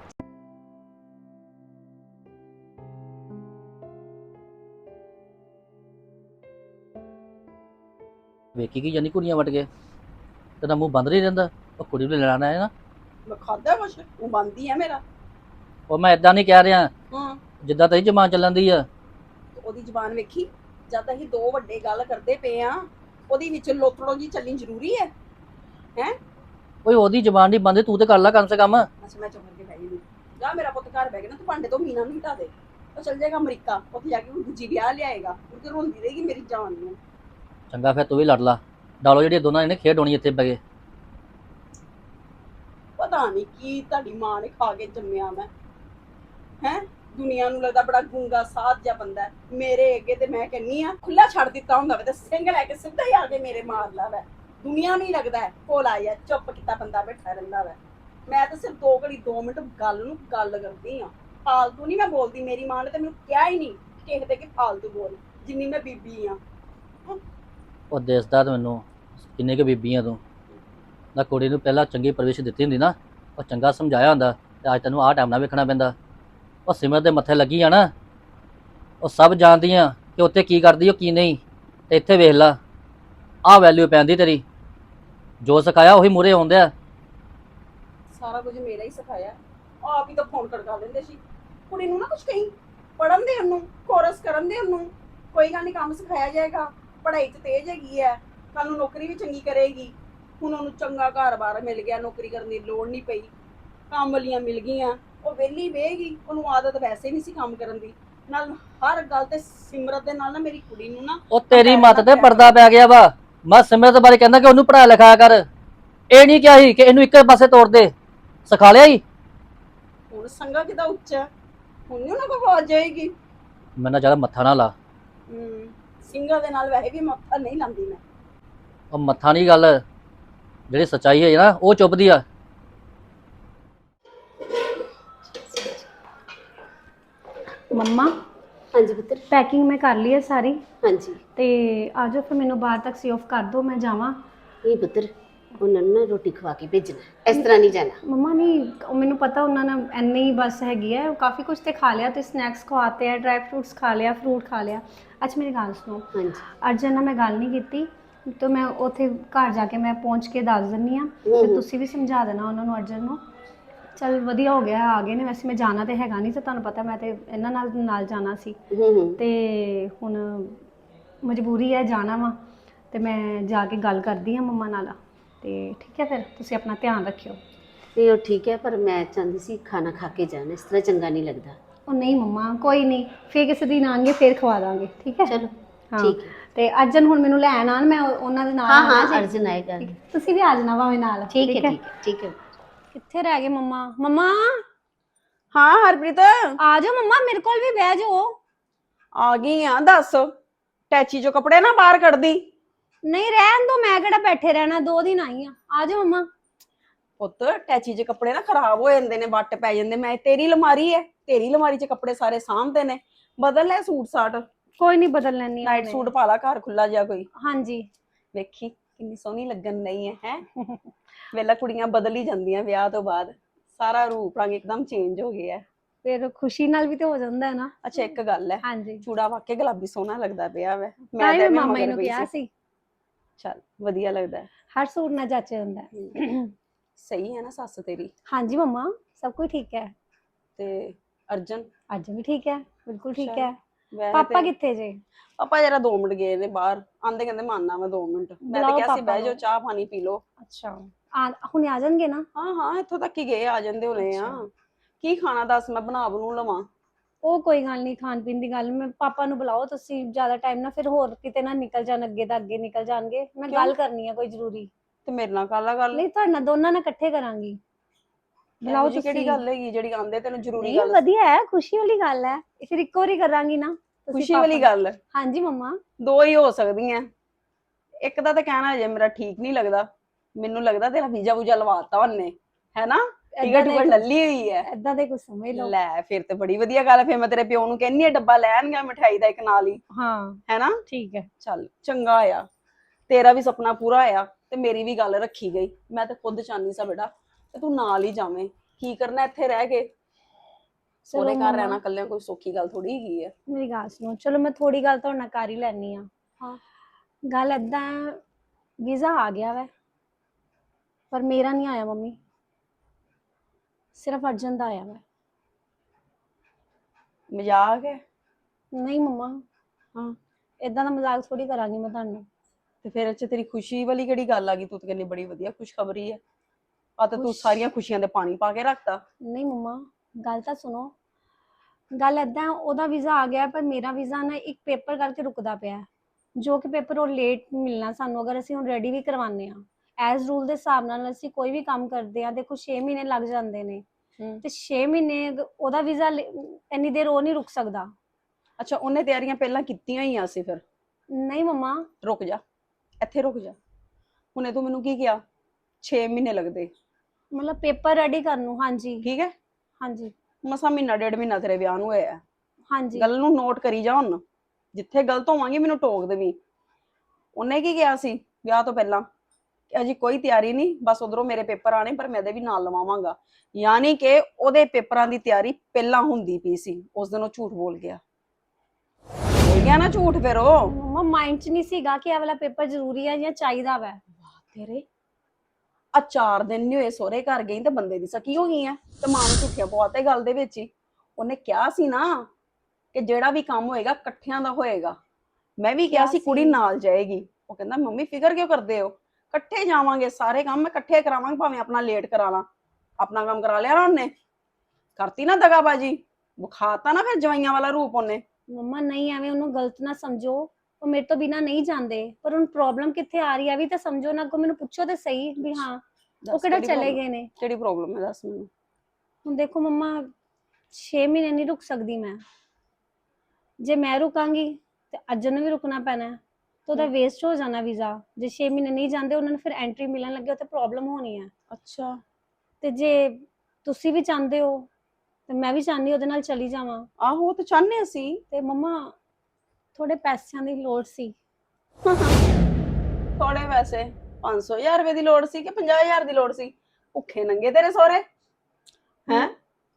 ਵੇਖੀ ਕੀ ਜਾਨੀ ਕੁੜੀਆਂ ਵਟ ਕੇ? ਤੇਰਾ ਮੂੰਹ ਬੰਦ ਨਹੀਂ ਰਹਿੰਦਾ? ਉਹ ਕੁੜੀ ਨੂੰ ਲੈਣਾ ਹੈ ਨਾ। ਮੈਂ ਖਾਦਾ ਕੁਛ? ਉਹ ਬੰਦੀ ਹੈ ਮੇਰਾ। ਉਹ ਮੈਂ ਇਦਾਂ ਨਹੀਂ ਕਹਿ ਰਿਹਾ। ਹਾਂ। ਜਿੱਦਾਂ ਤੇਰੀ ਜਮਾਨ ਚੱਲਣ ਦੀ ਆ। ਉਹਦੀ ਜ਼ੁਬਾਨ ਵੇਖੀ? ਜਦ ਅਸੀਂ ਦੋ ਵੱਡੇ ਗੱਲ ਕਰਦੇ ਪਏ ਆ ਉਹਦੀ ਵਿੱਚ ਲੋਤੜੋ ਜੀ ਚੱਲਣੀ ਜ਼ਰੂਰੀ ਹੈ? ਓਏ ਉਹਦੀ ਜਮਾਨ ਨਹੀਂ ਬੰਦ ਤੂੰ ਤੇ ਕਰ ਲੈ ਕਮ ਸੇ ਕਮ। ਅੱਛਾ ਮੈਂ ਚੁੱਪ ਕਰਕੇ ਬਹਿ ਗਈ ਜਾ ਮੇਰਾ ਪੁੱਤ ਘਰ ਬਹਿ ਗਿਆ ਨਾ ਤੂੰ ਭਾਂਡੇ ਤੋਂ ਮੀਨਾ ਨੂੰ ਹਟਾ ਦੇ। ਉਹ ਚੱਲ ਜਾਏਗਾ ਅਮਰੀਕਾ ਉੱਥੇ ਜਾ ਕੇ ਉਹ ਦੂਜੀ ਵਿਆਹ ਲਿਆਏਗਾ। ਤੇ ਰੋਂਦੀ ਰਹੇਗੀ ਮੇਰੀ ਜਾਨ ਨੂੰ। ਚੰਗਾ ਫਿਰ ਤੂੰ ਵੀ ਲੜ ਲਾ। ਡਾਲੋ ਜਿਹੜੀ ਦੋਨਾਂ ਨੇ ਖੇਡ ਹੋਣੀ ਇੱਥੇ ਬੈ ਕੇ। ਪਤਾ ਨਹੀਂ ਕੀ ਤੁਹਾਡੀ ਮਾਂ ਨੇ ਖਾ ਕੇ ਜੰਮਿਆ ਮੈਂ। ਹੈ? ਦੁਨੀਆ ਨੂੰ ਲੱਗਦਾ ਬੜਾ ਗੁੰਗਾ ਸਾਧ ਜਿਹਾ ਬੰਦਾ ਹੈ। ਮੇਰੇ ਅੱਗੇ ਤੇ ਮੈਂ ਕਹਿੰਨੀ ਆ ਖੁੱਲਾ ਛੱਡ ਦਿੱਤਾ ਹੁੰਦਾ ਵੇ ਤੇ ਸਿੰਘ ਲੈ ਕੇ ਸਿੱਧਾ ਹੀ ਆ ਕੇ ਮੇਰੇ ਮਾਰ ਲਾ ਵੈ। ਦੁਨੀਆ ਨੂੰ ਹੀ ਲੱਗਦਾ ਹੈ, ਕੋਲ ਆਇਆ ਚੁੱਪ ਕੀਤਾ ਬੰਦਾ ਬੈਠਾ ਰਹਿੰਦਾ ਵੈ। ਮੈਂ ਤਾਂ ਸਿਰਫ ਦੋ ਘੜੀ 2 ਮਿੰਟ ਗੱਲ ਨੂੰ ਗੱਲ ਕਰਦੀ ਆ। ਫਾਲਤੂ ਨਹੀਂ ਮੈਂ ਬੋਲਦੀ ਮੇਰੀ ਮਾਂ ਨੇ ਤਾਂ ਮੈਨੂੰ ਕਿਹਾ ਹੀ ਨਹੀਂ ਕਿਸੇ ਦੇ ਕਿ ਫਾਲਤੂ ਬੋਲ ਜਿੰਨੀ ਮੈਂ ਬੀਬੀ ਆ। ਉਹ ਦੇਸਦਾ ਤੂੰ ਮੈਨੂੰ ਕਿੰਨੇ ਕੁ ਬੀਬੀਆਂ ਤੂੰ। ਨਾ ਕੁੜੀ ਨੂੰ ਪਹਿਲਾਂ ਚੰਗੀ ਪਰਵਿਸ਼ ਦਿੱਤੀ ਹੁੰਦੀ ਨਾ ਉਹ ਚੰਗਾ ਸਮਝਾਇਆ ਹੁੰਦਾ ਤੇ ਅੱਜ ਤੈਨੂੰ ਆਹ ਟਾਈਮ ਨਾਲ ਵੇਖਣਾ ਪੈਂਦਾ। ਉਹ ਸਿਮਰ ਦੇ ਮੱਥੇ ਲੱਗੀ ਆ ਨਾ, ਉਹ ਸਭ ਜਾਣਦੀਆਂ ਕਿ ਉੱਤੇ ਕੀ ਕਰਦੀ ਉਹ ਕੀ ਨਹੀਂ। ਤੇ ਇੱਥੇ ਵੇਖ ਲਾ, ਆਹ ਵੈਲਿਊ ਪੈਂਦੀ ਤੇਰੀ। ਜੋ ਸਿਖਾਇਆ ਉਹੀ ਮੂਰੇ ਆਉਂਦੇ ਸਾਰਾ ਕੁਝ ਮੇਰਾ ਹੀ ਸਿਖਾਇਆ। ਆਪ ਹੀ ਤਾਂ ਫੋਨ ਖੜਕਾ ਦਿੰਦੇ ਸੀ। ਕੁੜੀ ਨੂੰ ਨਾ ਕੁਝ ਕਹੀ ਪੜਨ ਦੇ ਉਹਨੂੰ ਕੋਰਸ ਕਰਨ ਦੇ ਉਹਨੂੰ। ਕੋਈ ਗੱਲ ਨਹੀਂ, ਕੰਮ ਸਿਖਾਇਆ ਜਾਏਗਾ, ਪੜ੍ਹਾਈ 'ਚ ਤੇਜ਼ ਹੈਗੀ ਹੈ ਕੱਲ ਨੂੰ ਨੌਕਰੀ ਵੀ ਚੰਗੀ ਕਰੇਗੀ। ਹੁਣ ਉਹਨੂੰ ਚੰਗਾ ਘਰ-ਬਾਰ ਮਿਲ ਗਿਆ, ਨੌਕਰੀ ਕਰਨ ਦੀ ਲੋੜ ਨਹੀਂ ਪਈ। ਕੰਮ ਵਾਲੀਆਂ ਮਿਲ ਗਈਆਂ। ਉਹ ਵਿਹਲੀ ਵੇਹਗੀ ਉਹਨੂੰ ਆਦਤ ਵੈਸੇ ਨਹੀਂ ਸੀ ਕੰਮ ਕਰਨ ਦੀ। ਨਾਲ ਹਰ ਗੱਲ ਤੇ ਸਿਮਰਤ ਦੇ ਨਾਲ ਨਾ ਮੇਰੀ ਕੁੜੀ ਨੂੰ ਨਾ ਉਹ ਤੇਰੀ ਮੱਤ ਤੇ ਪਰਦਾ ਪੈ ਗਿਆ ਵਾ। ਮੈਂ ਸਿਮਰਤ ਬਾਰੇ ਕਹਿੰਦਾ ਕਿ ਉਹਨੂੰ ਪੜ੍ਹਾ ਲਿਖਾਇਆ ਕਰ। ਇਹ ਨਹੀਂ ਕਿਹਾ ਸੀ ਕਿ ਇਹਨੂੰ ਇੱਕ ਪਾਸੇ ਤੋੜ ਦੇ। ਸਿਖਾ ਲਿਆ ਹੀ ਹੁਣ ਸੰਗਾ ਕਿਦਾ ਉੱਚਾ ਹੁਣ ਨਹੀਂ ਉਹਨਾਂ ਕੋਲ ਆਵਾਜ਼ ਜਾਏਗੀ ਮੈਂ ਨਾ ਜ਼ਿਆਦਾ ਮੱਥਾ ਨਾ ਲਾ। ਹਮ, ਸਿੰਘਾਂ ਦੇ ਨਾਲ ਵੈਸੇ ਵੀ ਮੱਥਾ ਨਹੀਂ ਲਾਂਦੀ ਮੈਂ। ਉਹ ਮੱਥਾ ਨਹੀਂ ਗੱਲ। ਜਿਹੜੀ ਸੱਚਾਈ ਹੈ ਨਾ ਉਹ ਚੁੱਭਦੀ ਆ। ਮੰਮਾ। ਹਾਂਜੀ ਪੁੱਤਰ। ਪੈਕਿੰਗ ਮੈਂ ਕਰ ਲਈ ਹੈ ਸਾਰੀ। ਹਾਂਜੀ। ਤੇ ਆ ਜਾਓ ਫਿਰ ਮੈਨੂੰ ਬਾਹਰ ਤੱਕ ਸੀ ਆਫ ਕਰ ਦਿਓ ਮੈਂ ਜਾਵਾਂ। ਇਹ ਪੁੱਤਰ ਉਹਨਾਂ ਨੂੰ ਨਾ ਰੋਟੀ ਖਵਾ ਕੇ ਭੇਜਣਾ ਇਸ ਤਰ੍ਹਾਂ ਨਹੀਂ ਜਾਣਾ। ਮੰਮਾ ਨਹੀਂ ਉਹ ਮੈਨੂੰ ਪਤਾ ਉਹਨਾਂ ਨੇ ਐਨੀ ਹੀ ਬਸ ਹੈਗੀ ਹੈ ਕਾਫੀ ਕੁਝ ਤੇ ਖਾ ਲਿਆ ਤੇ ਸਨੈਕਸ ਖਵਾਤੇ ਆ ਡਰਾਈ ਫਰੂਟਸ ਖਾ ਲਿਆ ਫਰੂਟ ਖਾ ਲਿਆ। ਅੱਛਾ ਮੇਰੀ ਗੱਲ ਸੁਣੋ। ਹਾਂਜੀ। ਅਰਜਨ ਨਾਲ ਮੈਂ ਗੱਲ ਨਹੀਂ ਕੀਤੀ ਤੇ ਮੈਂ ਉੱਥੇ ਘਰ ਜਾ ਕੇ ਮੈਂ ਪਹੁੰਚ ਕੇ ਦੱਸ ਦਿੰਨੀ ਆ ਤੇ। ਤੁਸੀਂ ਵੀ ਸਮਝਾ ਦੇਣਾ ਉਹਨਾਂ ਨੂੰ ਅਰਜਨ ਨੂੰ। ਚਲ ਵਧੀਆ ਹੋ ਗਿਆ ਆ ਗਏ ਨੇ। ਵੈਸੇ ਮੈਂ ਜਾਣਾ ਤੇ ਹੈਗਾ ਨਹੀਂ ਤੇ ਤੁਹਾਨੂੰ ਪਤਾ ਮੈਂ ਤੇ ਇਹਨਾਂ ਨਾਲ ਨਾਲ ਜਾਣਾ ਸੀ। ਹੂੰ ਹੂੰ। ਤੇ ਹੁਣ ਮਜਬੂਰੀ ਹੈ ਜਾਣਾ ਵਾ ਤੇ ਮੈਂ ਜਾ ਕੇ ਗੱਲ ਕਰਦੀ ਆ ਮੰਮਾ ਨਾਲ। ਤੇ ਠੀਕ ਹੈ ਫਿਰ ਤੁਸੀਂ ਆਪਣਾ ਧਿਆਨ ਰੱਖਿਓ। ਨਹੀਂ ਉਹ ਠੀਕ ਹੈ ਪਰ ਮੈਂ ਚਾਹੁੰਦੀ ਸੀ ਖਾਣਾ ਖਾ ਕੇ ਜਾਣਾ ਇਸ ਤਰ੍ਹਾਂ ਚੰਗਾ ਨਹੀਂ ਲੱਗਦਾ। ਉਹ ਨਹੀਂ ਮੰਮਾ ਕੋਈ ਨਹੀਂ ਫੇਰ ਕਿਸੇ ਦਿਨ ਆਣਗੇ ਫੇਰ ਖਵਾ ਦਾਂਗੇ ਠੀਕ ਹੈ? ਚਲੋ ਹਾਂ ਠੀਕ ਹੈ। ਤੇ ਅਰਜਨ ਹੁਣ ਮੈਨੂੰ ਲੈਣ ਆਣ ਮੈਂ ਉਹ- ਉਹਨਾਂ ਦੇ ਨਾਲ ਹਾਂ ਆਉਣਾ ਹਾਂ ਜੇ। ਅਰਜਨ ਆਏਗਾ। ਠੀਕ। ਤੁਸੀਂ ਵੀ ਆ ਜਾਣਾ ਭਾਵੇਂ ਨਾਲ ਠੀਕ ਹੈ? ਠੀਕ ਹੈ ਠੀਕ ਹੈ। ਕਿੱਥੇ ਰਹਿ ਗਏ ਮੰਮਾ? ਮੰਮਾ? ਹਾਂ ਹਰਪ੍ਰੀਤ। ਆ ਜਾਓ ਮੰਮਾ ਮੇਰੇ ਕੋਲ ਵੀ ਬਹਿ ਜਾਓ। ਆ ਗਈ ਆ ਦੱਸ। ਟੈਚੀ ਚੋਂ ਕੱਪੜੇ ਨਾ ਬਾਹਰ ਕੱਢਦੀ ਨਹੀਂ ਰਹਿਣ ਦੋ ਮੈਂ ਕਿਹੜਾ ਬੈਠੇ ਰਹਿਣਾ ਦੋ ਦਿਨ ਆਈ ਆ। ਆ ਜਾਓ ਮੰਮਾ। ਪੁੱਤ ਟੈਚੀ 'ਚ ਕੱਪੜੇ ਨਾ ਖਰਾਬ ਹੋ ਜਾਂਦੇ ਨੇ ਵੱਟ ਪੈ ਜਾਂਦੇ ਮੈਂ ਤੇਰੀ ਲਮਾਰੀ ਹੈ ਤੇਰੀ ਲਮਾਰੀ 'ਚ ਕੱਪੜੇ ਸਾਰੇ ਸਾਂਭਦੇ ਨੇ। ਬਦਲ ਲੈ ਸੂਟ ਸਾਟ। ਕੋਈ ਨਹੀਂ ਬਦਲ ਲੈਣੀ ਨਾਈਟ ਸੂਟ ਪਾ ਲਾ ਘਰ ਖੁੱਲਾ ਜਿਹਾ ਕੋਈ। ਹਾਂਜੀ। ਵੇਖੀ ਕਿੰਨੀ ਸੋਹਣੀ ਲੱਗਣ ਨਹੀਂ ਹੈ ਹੈ? ਵੇਲਾ ਕੁੜੀਆਂ ਬਦਲ ਹੀ ਜਾਂਦੀਆਂ ਵਿਆਹ ਤੋਂ ਬਾਅਦ। ਸਾਰਾ ਰੂਪ ਰੰਗ ਇੱਕਦਮ ਚੇਂਜ ਹੋ ਗਿਆ। ਹੈ। ਫਿਰ ਖੁਸ਼ੀ ਨਾਲ ਵੀ ਤੇ ਹੋ ਜਾਂਦਾ ਹੈ ਨਾ। ਅੱਛਾ ਇੱਕ ਗੱਲ ਹੈ। ਹਾਂਜੀ। ਚੂੜਾ ਵਾਕੇ ਗੁਲਾਬੀ ਸੋਹਣਾ ਲੱਗਦਾ ਪਿਆ ਵੈ। ਤਾਂ ਹੀ ਮੈਂ ਐਵੇਂ ਮਾਮਾ ਮਗਰ ਨੂੰ ਪਈ ਕਿਹਾ ਸੀ। ਚੱਲ ਵਧੀਆ ਲੱਗਦਾ ਹੈ। ਹਰ ਸੂਟ ਨਾਲ ਜੱਚ ਜਾਂਦਾ ਹੈ। ਸਹੀ ਹੈ ਨਾ ਸੱਸ ਤੇਰੀ। ਹਾਂਜੀ ਮੰਮਾ ਸਭ ਕੁਝ ਠੀਕ ਹੈ। ਤੇ ਅਰਜਨ? ਅੱਜ ਵੀ ਠੀਕ ਹੈ ਬਿਲਕੁਲ ਠੀਕ ਚੱਲ, ਹੈ। ਵੈਸੇ ਪਾਪਾ ਤੇ- ਕਿੱਥੇ ਜੇ? ਪਾਪਾ ਜਰਾ 2 ਮਿੰਟ ਗਏ ਨੇ ਬਾਹਰ। ਆਂਦੇ ਕਹਿੰਦੇ ਮਾਨਣਾ ਮੈਂ 2 ਮਿੰਟ। ਮੈਂ ਤਾਂ ਬੁਲਾਓ ਕਿਹਾ ਸੀ ਪਾਪਾ ਬਹਿ ਜਾਓ ਨੂੰ। ਚਾਹ ਪਾਣੀ ਪੀ ਲਓ। ਅੱਛਾ। ਆ ਹੁਣੇ ਆ ਜਾਣਗੇ ਨਾ? ਹਾਂ ਹਾਂ ਇੱਥੋਂ ਤੱਕ ਹੀ ਗਏ ਆ ਜਾਂਦੇ ਹੋਣੇ ਆ। ਕੀ ਖਾਣਾ ਦੱਸ ਮੈਂ ਬਣਾ ਬਣੂ ਲਵਾਂ। ਉਹ ਕੋਈ ਗੱਲ ਨਹੀਂ ਖਾਣ ਪੀਣ ਦੀ ਗੱਲ ਮੈਂ ਪਾਪਾ ਨੂੰ ਬੁਲਾਓ ਤੁਸੀਂ ਜ਼ਿਆਦਾ ਟਾਈਮ ਨਾ ਫਿਰ ਹੋਰ ਕਿਤੇ ਨਾ ਨਿਕਲ ਜਾਣ ਅੱਗੇ ਦਾ ਅੱਗੇ ਨਿਕਲ ਜਾਣਗੇ। ਮੈਂ ਕਿਉਂ? ਗੱਲ ਕਰਨੀ ਹੈ ਕੋਈ ਜ਼ਰੂਰੀ। ਤੇ ਮੇਰੇ ਨਾਲ ਕਾਲਾ ਗੱਲ। ਨਹੀਂ ਤੁਹਾਡੇ ਨਾਲ ਦੋਨਾਂ ਨਾਲ ਇਕੱਠੇ ਕਰਾਂਗੀ। ਬੁਲਾਓ ਤੁਸੀਂ ਕਿਹੜੀ ਗੱਲ ਹੈਗੀ ਜਿਹੜੀ ਆਂਦੇ ਤੈਨੂੰ ਜ਼ਰੂਰੀ ਨਹੀਂ ਗੱਲ? ਵਧੀਆ ਹੈ ਖੁਸ਼ੀ ਵਾਲੀ ਗੱਲ ਹੈ। ਇਹ ਫਿਰ ਇੱਕੋ ਵਾਰੀ ਕਰਾਂਗੀ ਨਾ ਤੁਸੀਂ ਖੁਸ਼ੀ ਵਾਲੀ ਪਾਪਾ- ਗੱਲ। ਹਾਂਜੀ ਮੰਮਾ। ਦੋ ਹੀ ਹੋ ਸਕਦੀਆਂ। ਇੱਕ ਦਾ ਤਾਂ ਕਹਿਣਾ ਜੇ ਮੇਰਾ ਠੀਕ ਨਹੀਂ ਲੱਗਦਾ। ਮੈਨੂੰ ਲੱਗਦਾ ਤੇਰਾ ਵੀਜ਼ਾ ਵੂਜਾ ਲਵਾਤਾ ਉਹਨੇ ਹੈ ਨਾ ਟਿਕਟ ਟਿਕਟ ਲੱਲੀ ਹੋਈ ਹੈ ਏਦਾਂ ਦੇ ਕੁਝ ਸਮਝ ਲਓ। ਲੈ ਫਿਰ ਤੇ ਬੜੀ ਵਧੀਆ ਗੱਲ ਹੈ ਫਿਰ ਮੈਂ ਤੇਰੇ ਪਿਓ ਨੂੰ ਕਹਿੰਨੀ ਆ ਡੱਬਾ ਲੈਣ ਗਿਆ ਮਠਾਈ ਦਾ ਇੱਕ ਨਾਲ ਹੀ ਹਾਂ। ਹੈ ਨਾ ਠੀਕ ਹੈ ਚੱਲ ਚੰਗਾ ਆ। ਤੇਰਾ ਵੀ ਸੁਪਨਾ ਪੂਰਾ ਹੋਇਆ ਤੇ ਮੇਰੀ ਵੀ ਗੱਲ ਰੱਖੀ ਗਈ। ਮੈਂ ਤਾਂ ਖੁਦ ਚਾਹਨੀ ਸਾ ਬੇਟਾ ਤੇ ਤੂੰ ਨਾਲ ਹੀ ਜਾਵੇਂ। ਕੀ ਕਰਨਾ ਇੱਥੇ ਰਹਿ ਕੇ? ਸੋਰੇ ਘਰ। ਰਹਿਣਾ ਕੱਲਿਆਂ ਕੋਈ ਸੌਖੀ ਗੱਲ ਥੋੜੀ ਹੈਗੀ ਹੈ ਮੇਰੀ ਗੱਲ ਸੁਣੋ ਚਲੋ ਮੈਂ ਥੋੜੀ ਗੱਲ ਤੁਹਾਡੇ ਨਾਲ ਕਰ ਹੀ ਲੈਣੀ ਆ ਹਾਂ। ਗੱਲ ਏਦਾਂ ਵੀਜ਼ਾ ਆ ਗਿਆ ਵੈ। ਪਰ ਮੇਰਾ ਨਹੀਂ ਆਇਆ ਮੰਮੀ। ਸਿਰਫ ਅਰਜਨ ਦਾ ਆਇਆ ਵੈ ਮਜ਼ਾਕ ਹੈ? ਨਹੀਂ ਮੰਮਾ। ਹਾਂ। ਇਦਾਂ ਦਾ ਮਜ਼ਾਕ ਥੋੜੀ ਕਰਾਂਗੀ ਮੈਂ ਤੁਹਾਨੂੰ। ਤੇ ਫਿਰ ਚ ਤੇਰੀ ਖੁਸ਼ੀ ਵਾਲੀ ਕਿਹੜੀ ਗੱਲ ਆ ਗਈ? ਤੂੰ ਤਾਂ ਕਹਿੰਦੀ ਬੜੀ ਵਧੀਆ ਖੁਸ਼ਖਬਰੀ ਹੈ। ਆ ਤਾਂ ਤੂੰ ਸਾਰੀਆਂ ਖੁਸ਼ੀਆਂ ਦੇ ਪਾਣੀ ਪਾ ਕੇ ਰੱਖਤਾ। ਨਹੀਂ ਮੰਮਾ ਗੱਲ ਤਾਂ ਸੁਣੋ। ਗੱਲ ਏਦਾਂ ਉਹਦਾ ਵੀਜ਼ਾ ਆ ਗਿਆ ਪਰ ਮੇਰਾ ਵੀਜ਼ਾ ਨਾ ਇੱਕ ਪੇਪਰ ਕਰਕੇ ਰੁਕਦਾ ਪਿਆ। ਜੋ ਕਿ ਪੇਪਰ ਉਹ ਲੇਟ ਮਿਲਣਾ ਸਾਨੂੰ ਅਗਰ ਅਸੀਂ ਹੁਣ ਰੈਡੀ ਵੀ ਕਰਵਾਉਂਦੇ ਆ ਐਜ਼ ਰੂਲ ਦੇ ਹਿਸਾਬ ਨਾਲ ਅਸੀਂ ਕੋਈ ਵੀ ਕੰਮ ਕਰਦੇ ਆ ਦੇਖੋ 6 ਮਹੀਨੇ ਲੱਗ ਜਾਂਦੇ ਨੇ। ਤੇ 6 ਮਹੀਨੇ ਉਹਦਾ ਵੀਜ਼ਾ ਇੰਨੀ ਦੇਰ ਉਹ ਨਹੀਂ ਰੁਕ ਸਕਦਾ। ਅੱਛਾ ਉਹਨੇ ਤਿਆਰੀਆਂ ਪਹਿਲਾਂ ਕੀਤੀਆਂ ਹੀ ਆ ਸੀ ਫਿਰ? ਨਹੀਂ ਮੰਮਾ। ਰੁਕ ਜਾ। ਇੱਥੇ ਰੁਕ ਜਾ। ਹੁਣੇ ਤੂੰ ਮੈਨੂੰ ਕੀ ਕਿਹਾ? 6 ਮਹੀਨੇ ਲੱਗਦੇ। ਮਤਲਬ ਪੇਪਰ ਰੈਡੀ ਕਰਨ ਨੂੰ ਹਾਂਜੀ। ਠੀਕ ਹੈ? ਹਾਂਜੀ। ਮਸਾ ਮਹੀਨਾ ਡੇਢ ਮਹੀਨਾ ਤੇਰੇ ਵਿਆਹ ਨੂੰ ਹੋਇਆ। ਹਾਂਜੀ। ਗੱਲ ਨੂੰ ਨੋਟ ਕਰੀ ਜਾ ਹੁਣ। ਜਿੱਥੇ ਗਲਤ ਹੋਵਾਂਗੀ ਮੈਨੂੰ ਟੋਕ ਦੇਵੀਂ। ਉਹਨੇ ਕੀ ਕਿਹਾ ਸੀ ਵਿਆਹ ਤੋਂ ਪਹਿਲਾਂ? ਕਿ ਅਜੀ ਕੋਈ ਤਿਆਰੀ ਨਹੀਂ ਬਸ ਉਧਰੋਂ ਮੇਰੇ ਪੇਪਰ ਆਣੇ ਪਰ ਮੈਂ ਇਹਦੇ ਵੀ ਨਾਲ ਲਵਾਵਾਂਗਾ। ਯਾਨੀ ਕਿ ਉਹਦੇ ਪੇਪਰਾਂ ਦੀ ਤਿਆਰੀ ਪਹਿਲਾਂ ਹੁੰਦੀ ਪਈ ਸੀ ਉਸ ਦਿਨ ਉਹ ਝੂਠ ਬੋਲ ਗਿਆ। ਬੋਲ ਗਿਆ ਨਾ ਝੂਠ ਫਿਰ ਉਹ। ਮੰਮਾ ਮਾਈਂਡ 'ਚ ਨਹੀਂ ਸੀਗਾ ਕਿ ਇਹ ਵਾਲਾ ਪੇਪਰ ਜ਼ਰੂਰੀ ਹੈ ਜਾਂ ਚਾਹੀਦਾ ਵੈ? ਤੇਰੇ। ਆ ਚਾਰ ਦਿਨ ਨਹੀਂ ਹੋਏ ਸਹੁਰੇ ਘਰ ਗਈ ਤੇ ਬੰਦੇ ਦੀ ਸਕੀ ਹੋ ਗਈ ਐ ਤੇ ਮਾਂ ਨੂੰ ਝੂਠਿਆ ਪਵਾਤੇ ਗੱਲ ਦੇ ਵਿੱਚ ਹੀ। ਉਹਨੇ ਕਿਹਾ ਸੀ ਨਾ ਕਿ ਜਿਹੜਾ ਵੀ ਕੰਮ ਹੋਏਗਾ ਇਕੱਠਿਆਂ ਦਾ ਹੋਏਗਾ। ਮੈਂ ਵੀ ਕਿਹਾ ਸੀ ਕੁੜੀ। ਨਾਲ ਜਾਏਗੀ। ਉਹ ਕਹਿੰਦਾ ਮੰਮੀ ਫਿਕਰ ਕਿਉਂ ਕਰਦੇ ਹੋ? ਇਕੱਠੇ ਜਾਵਾਂਗੇ ਸਾਰੇ ਕੰਮ ਮੈਂ ਇਕੱਠੇ ਕਰਾਵਾਂਗੇ ਭਾਵੇਂ ਆਪਣਾ ਲੇਟ ਕਰਾ ਲਾਂ। ਆਪਣਾ ਕੰਮ ਕਰਾ ਲਿਆ ਨਾ ਉਹਨੇ। ਕਰਤੀ ਨਾ ਦਗਾਬਾਜੀ। ਵਿਖਾਤਾ ਨਾ ਫਿਰ ਜਵਾਈਆਂ ਵਾਲਾ ਰੂਪ ਉਹਨੇ। ਮੰਮਾ ਨਹੀਂ ਐਵੇਂ ਉਹਨੂੰ ਗਲਤ ਨਾ ਸਮਝੋ। ਉਹ ਮੇਰੇ ਤੋਂ ਬਿਨਾ ਨਹੀਂ ਜਾਂਦੇ। ਪਰ ਹੁਣ ਪ੍ਰੋਬਲਮ ਕਿੱਥੇ ਆ ਰਹੀ ਹੈ ਵੀ ਤਾਂ ਸਮਝੋ ਨਾ ਕੋ ਮੈਨੂੰ ਪੁੱਛੋ ਤੇ ਸਹੀ ਵੀ ਹਾਂ ਉਹ ਦੱਸ ਕਿਹੜਾ ਕਿਹੜੀ ਚਲੇ problem- ਗਏ ਨੇ? ਕਿਹੜੀ ਪ੍ਰੋਬਲਮ ਹੈ? ਦੱਸ ਮੈਨੂੰ। ਹੁਣ ਦੇਖੋ ਮੰਮਾ 6 ਮਹੀਨੇ ਨਹੀਂ ਰੁਕ ਸਕਦੀ ਮੈਂ। ਜੇ ਮੈਂ ਰੁਕਾਂਗੀ ਤੇ ਅਰਜਨ ਨੂੰ ਵੀ ਰੁਕਣਾ ਪੈਣਾ। ਹੈ ਤਾਂ ਉਹਦਾ ਵੇਸਟ ਹੋ ਜਾਣਾ ਵੀਜ਼ਾ ਜੇ 6 ਮਹੀਨੇ ਨਹੀਂ ਜਾਂਦੇ ਉਹਨਾਂ ਨੂੰ ਫਿਰ ਐਂਟਰੀ ਮਿਲਣ ਲੱਗੇ ਉੱਥੇ ਪ੍ਰੋਬਲਮ ਹੋਣੀ ਹੈ ਅੱਛਾ। ਤੇ ਜੇ ਤੁਸੀਂ ਵੀ ਚਾਹੁੰਦੇ ਹੋ ਤੇ ਮੈਂ ਵੀ ਚਾਹੁੰਦੀ ਉਹਦੇ ਨਾਲ ਚਲੀ ਜਾਵਾਂ। ਆਹੋ ਉਹ ਤਾਂ ਚਾਹੁੰਦੇ ਅਸੀਂ। ਤੇ ਮੰਮਾ ਥੋੜੇ ਪੈਸਿਆਂ ਦੀ ਲੋੜ ਸੀ। ਥੋੜੇ ਪੈਸੇ 500000 ਰੁਪਏ ਦੀ ਲੋੜ ਸੀ ਕਿ 50000 ਦੀ ਲੋੜ ਸੀ? ਭੁੱਖੇ ਨੰਗੇ ਤੇਰੇ ਸਹੁਰੇ। ਹੈ?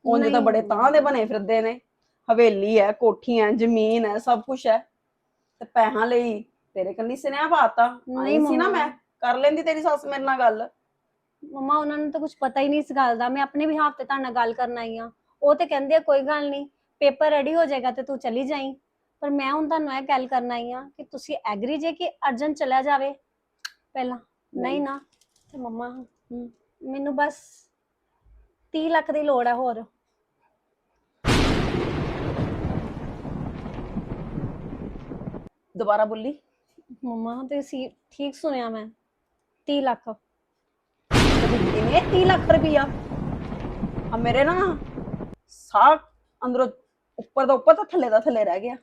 ਉਂਝ ਤਾਂ ਨਹੀਂ। ਬੜੇ ਤਾਂ ਦੇ ਬਣੇ ਫਿਰਦੇ ਨੇ। ਹਵੇਲੀ ਹੈ ਕੋਠੀਆਂ ਜ਼ਮੀਨ ਹੈ ਸਭ ਕੁਝ ਹੈ। ਤੇ ਪੈਸਿਆਂ ਲਈ ਤੇਰੇ ਕੰਨੀ ਸੁਨੇਹਾ ਪਾਤਾ। ਨਹੀਂ ਨਹੀਂ ਸੀ ਨਾ ਮੰਮਾ। ਮੈਂ। ਕਰ ਲੈਂਦੀ ਤੇਰੀ ਸੱਸ ਮੇਰੇ ਨਾਲ ਗੱਲ। ਮੰਮਾ ਉਹਨਾਂ ਨੂੰ ਤਾਂ ਕੁਝ ਪਤਾ ਹੀ ਨਹੀਂ ਇਸ ਗੱਲ ਦਾ। ਮੈਂ ਆਪਣੇ ਵੀ ਤੇ ਤੁਹਾਡੇ ਨਾਲ ਗੱਲ ਕਰਨ ਆਈ ਆ ਉਹ ਤੇ ਕਹਿੰਦੇ ਆ ਕੋਈ ਗੱਲ ਨਹੀਂ। ਪੇਪਰ ਰੈਡੀ ਹੋ ਜਾਏਗਾ ਤੇ ਤੂੰ ਚਲੀ ਜਾਈਂ। ਪਰ ਮੈਂ ਹੁਣ ਤੁਹਾਨੂੰ ਇਹ ਗੱਲ ਕਰਨ ਆਈ ਆ ਕਿ ਤੁਸੀਂ ਐਗਰੀ ਜੇ ਕਿ ਅਰਜਨ ਚਲਾ ਜਾਵੇ? ਪਹਿਲਾਂ। ਨਹੀਂ ਨਾ। ਤੇ ਮੰਮਾ ਮੈਨੂੰ ਬਸ 30 ਲੱਖ ਦੀ ਲੋੜ ਹੈ ਹੋਰ। ਦੁਬਾਰਾ ਬੋਲੀ। ਮੰਮਾ ਤੇ ਸੀ, ਠੀਕ ਸੁਣਿਆ ਮੈਂ 30 ਲੱਖ। ਕਿੰਨੇ? 30 ਲੱਖ ਰੁਪਈਆ। ਆ ਮੇਰੇ ਨਾ, ਸਾਹ ਅੰਦਰੋਂ ਉੱਪਰ ਦਾ ਉੱਪਰ ਤਾਂ ਥੱਲੇ ਦਾ ਥੱਲੇ ਰਹਿ ਗਿਆ।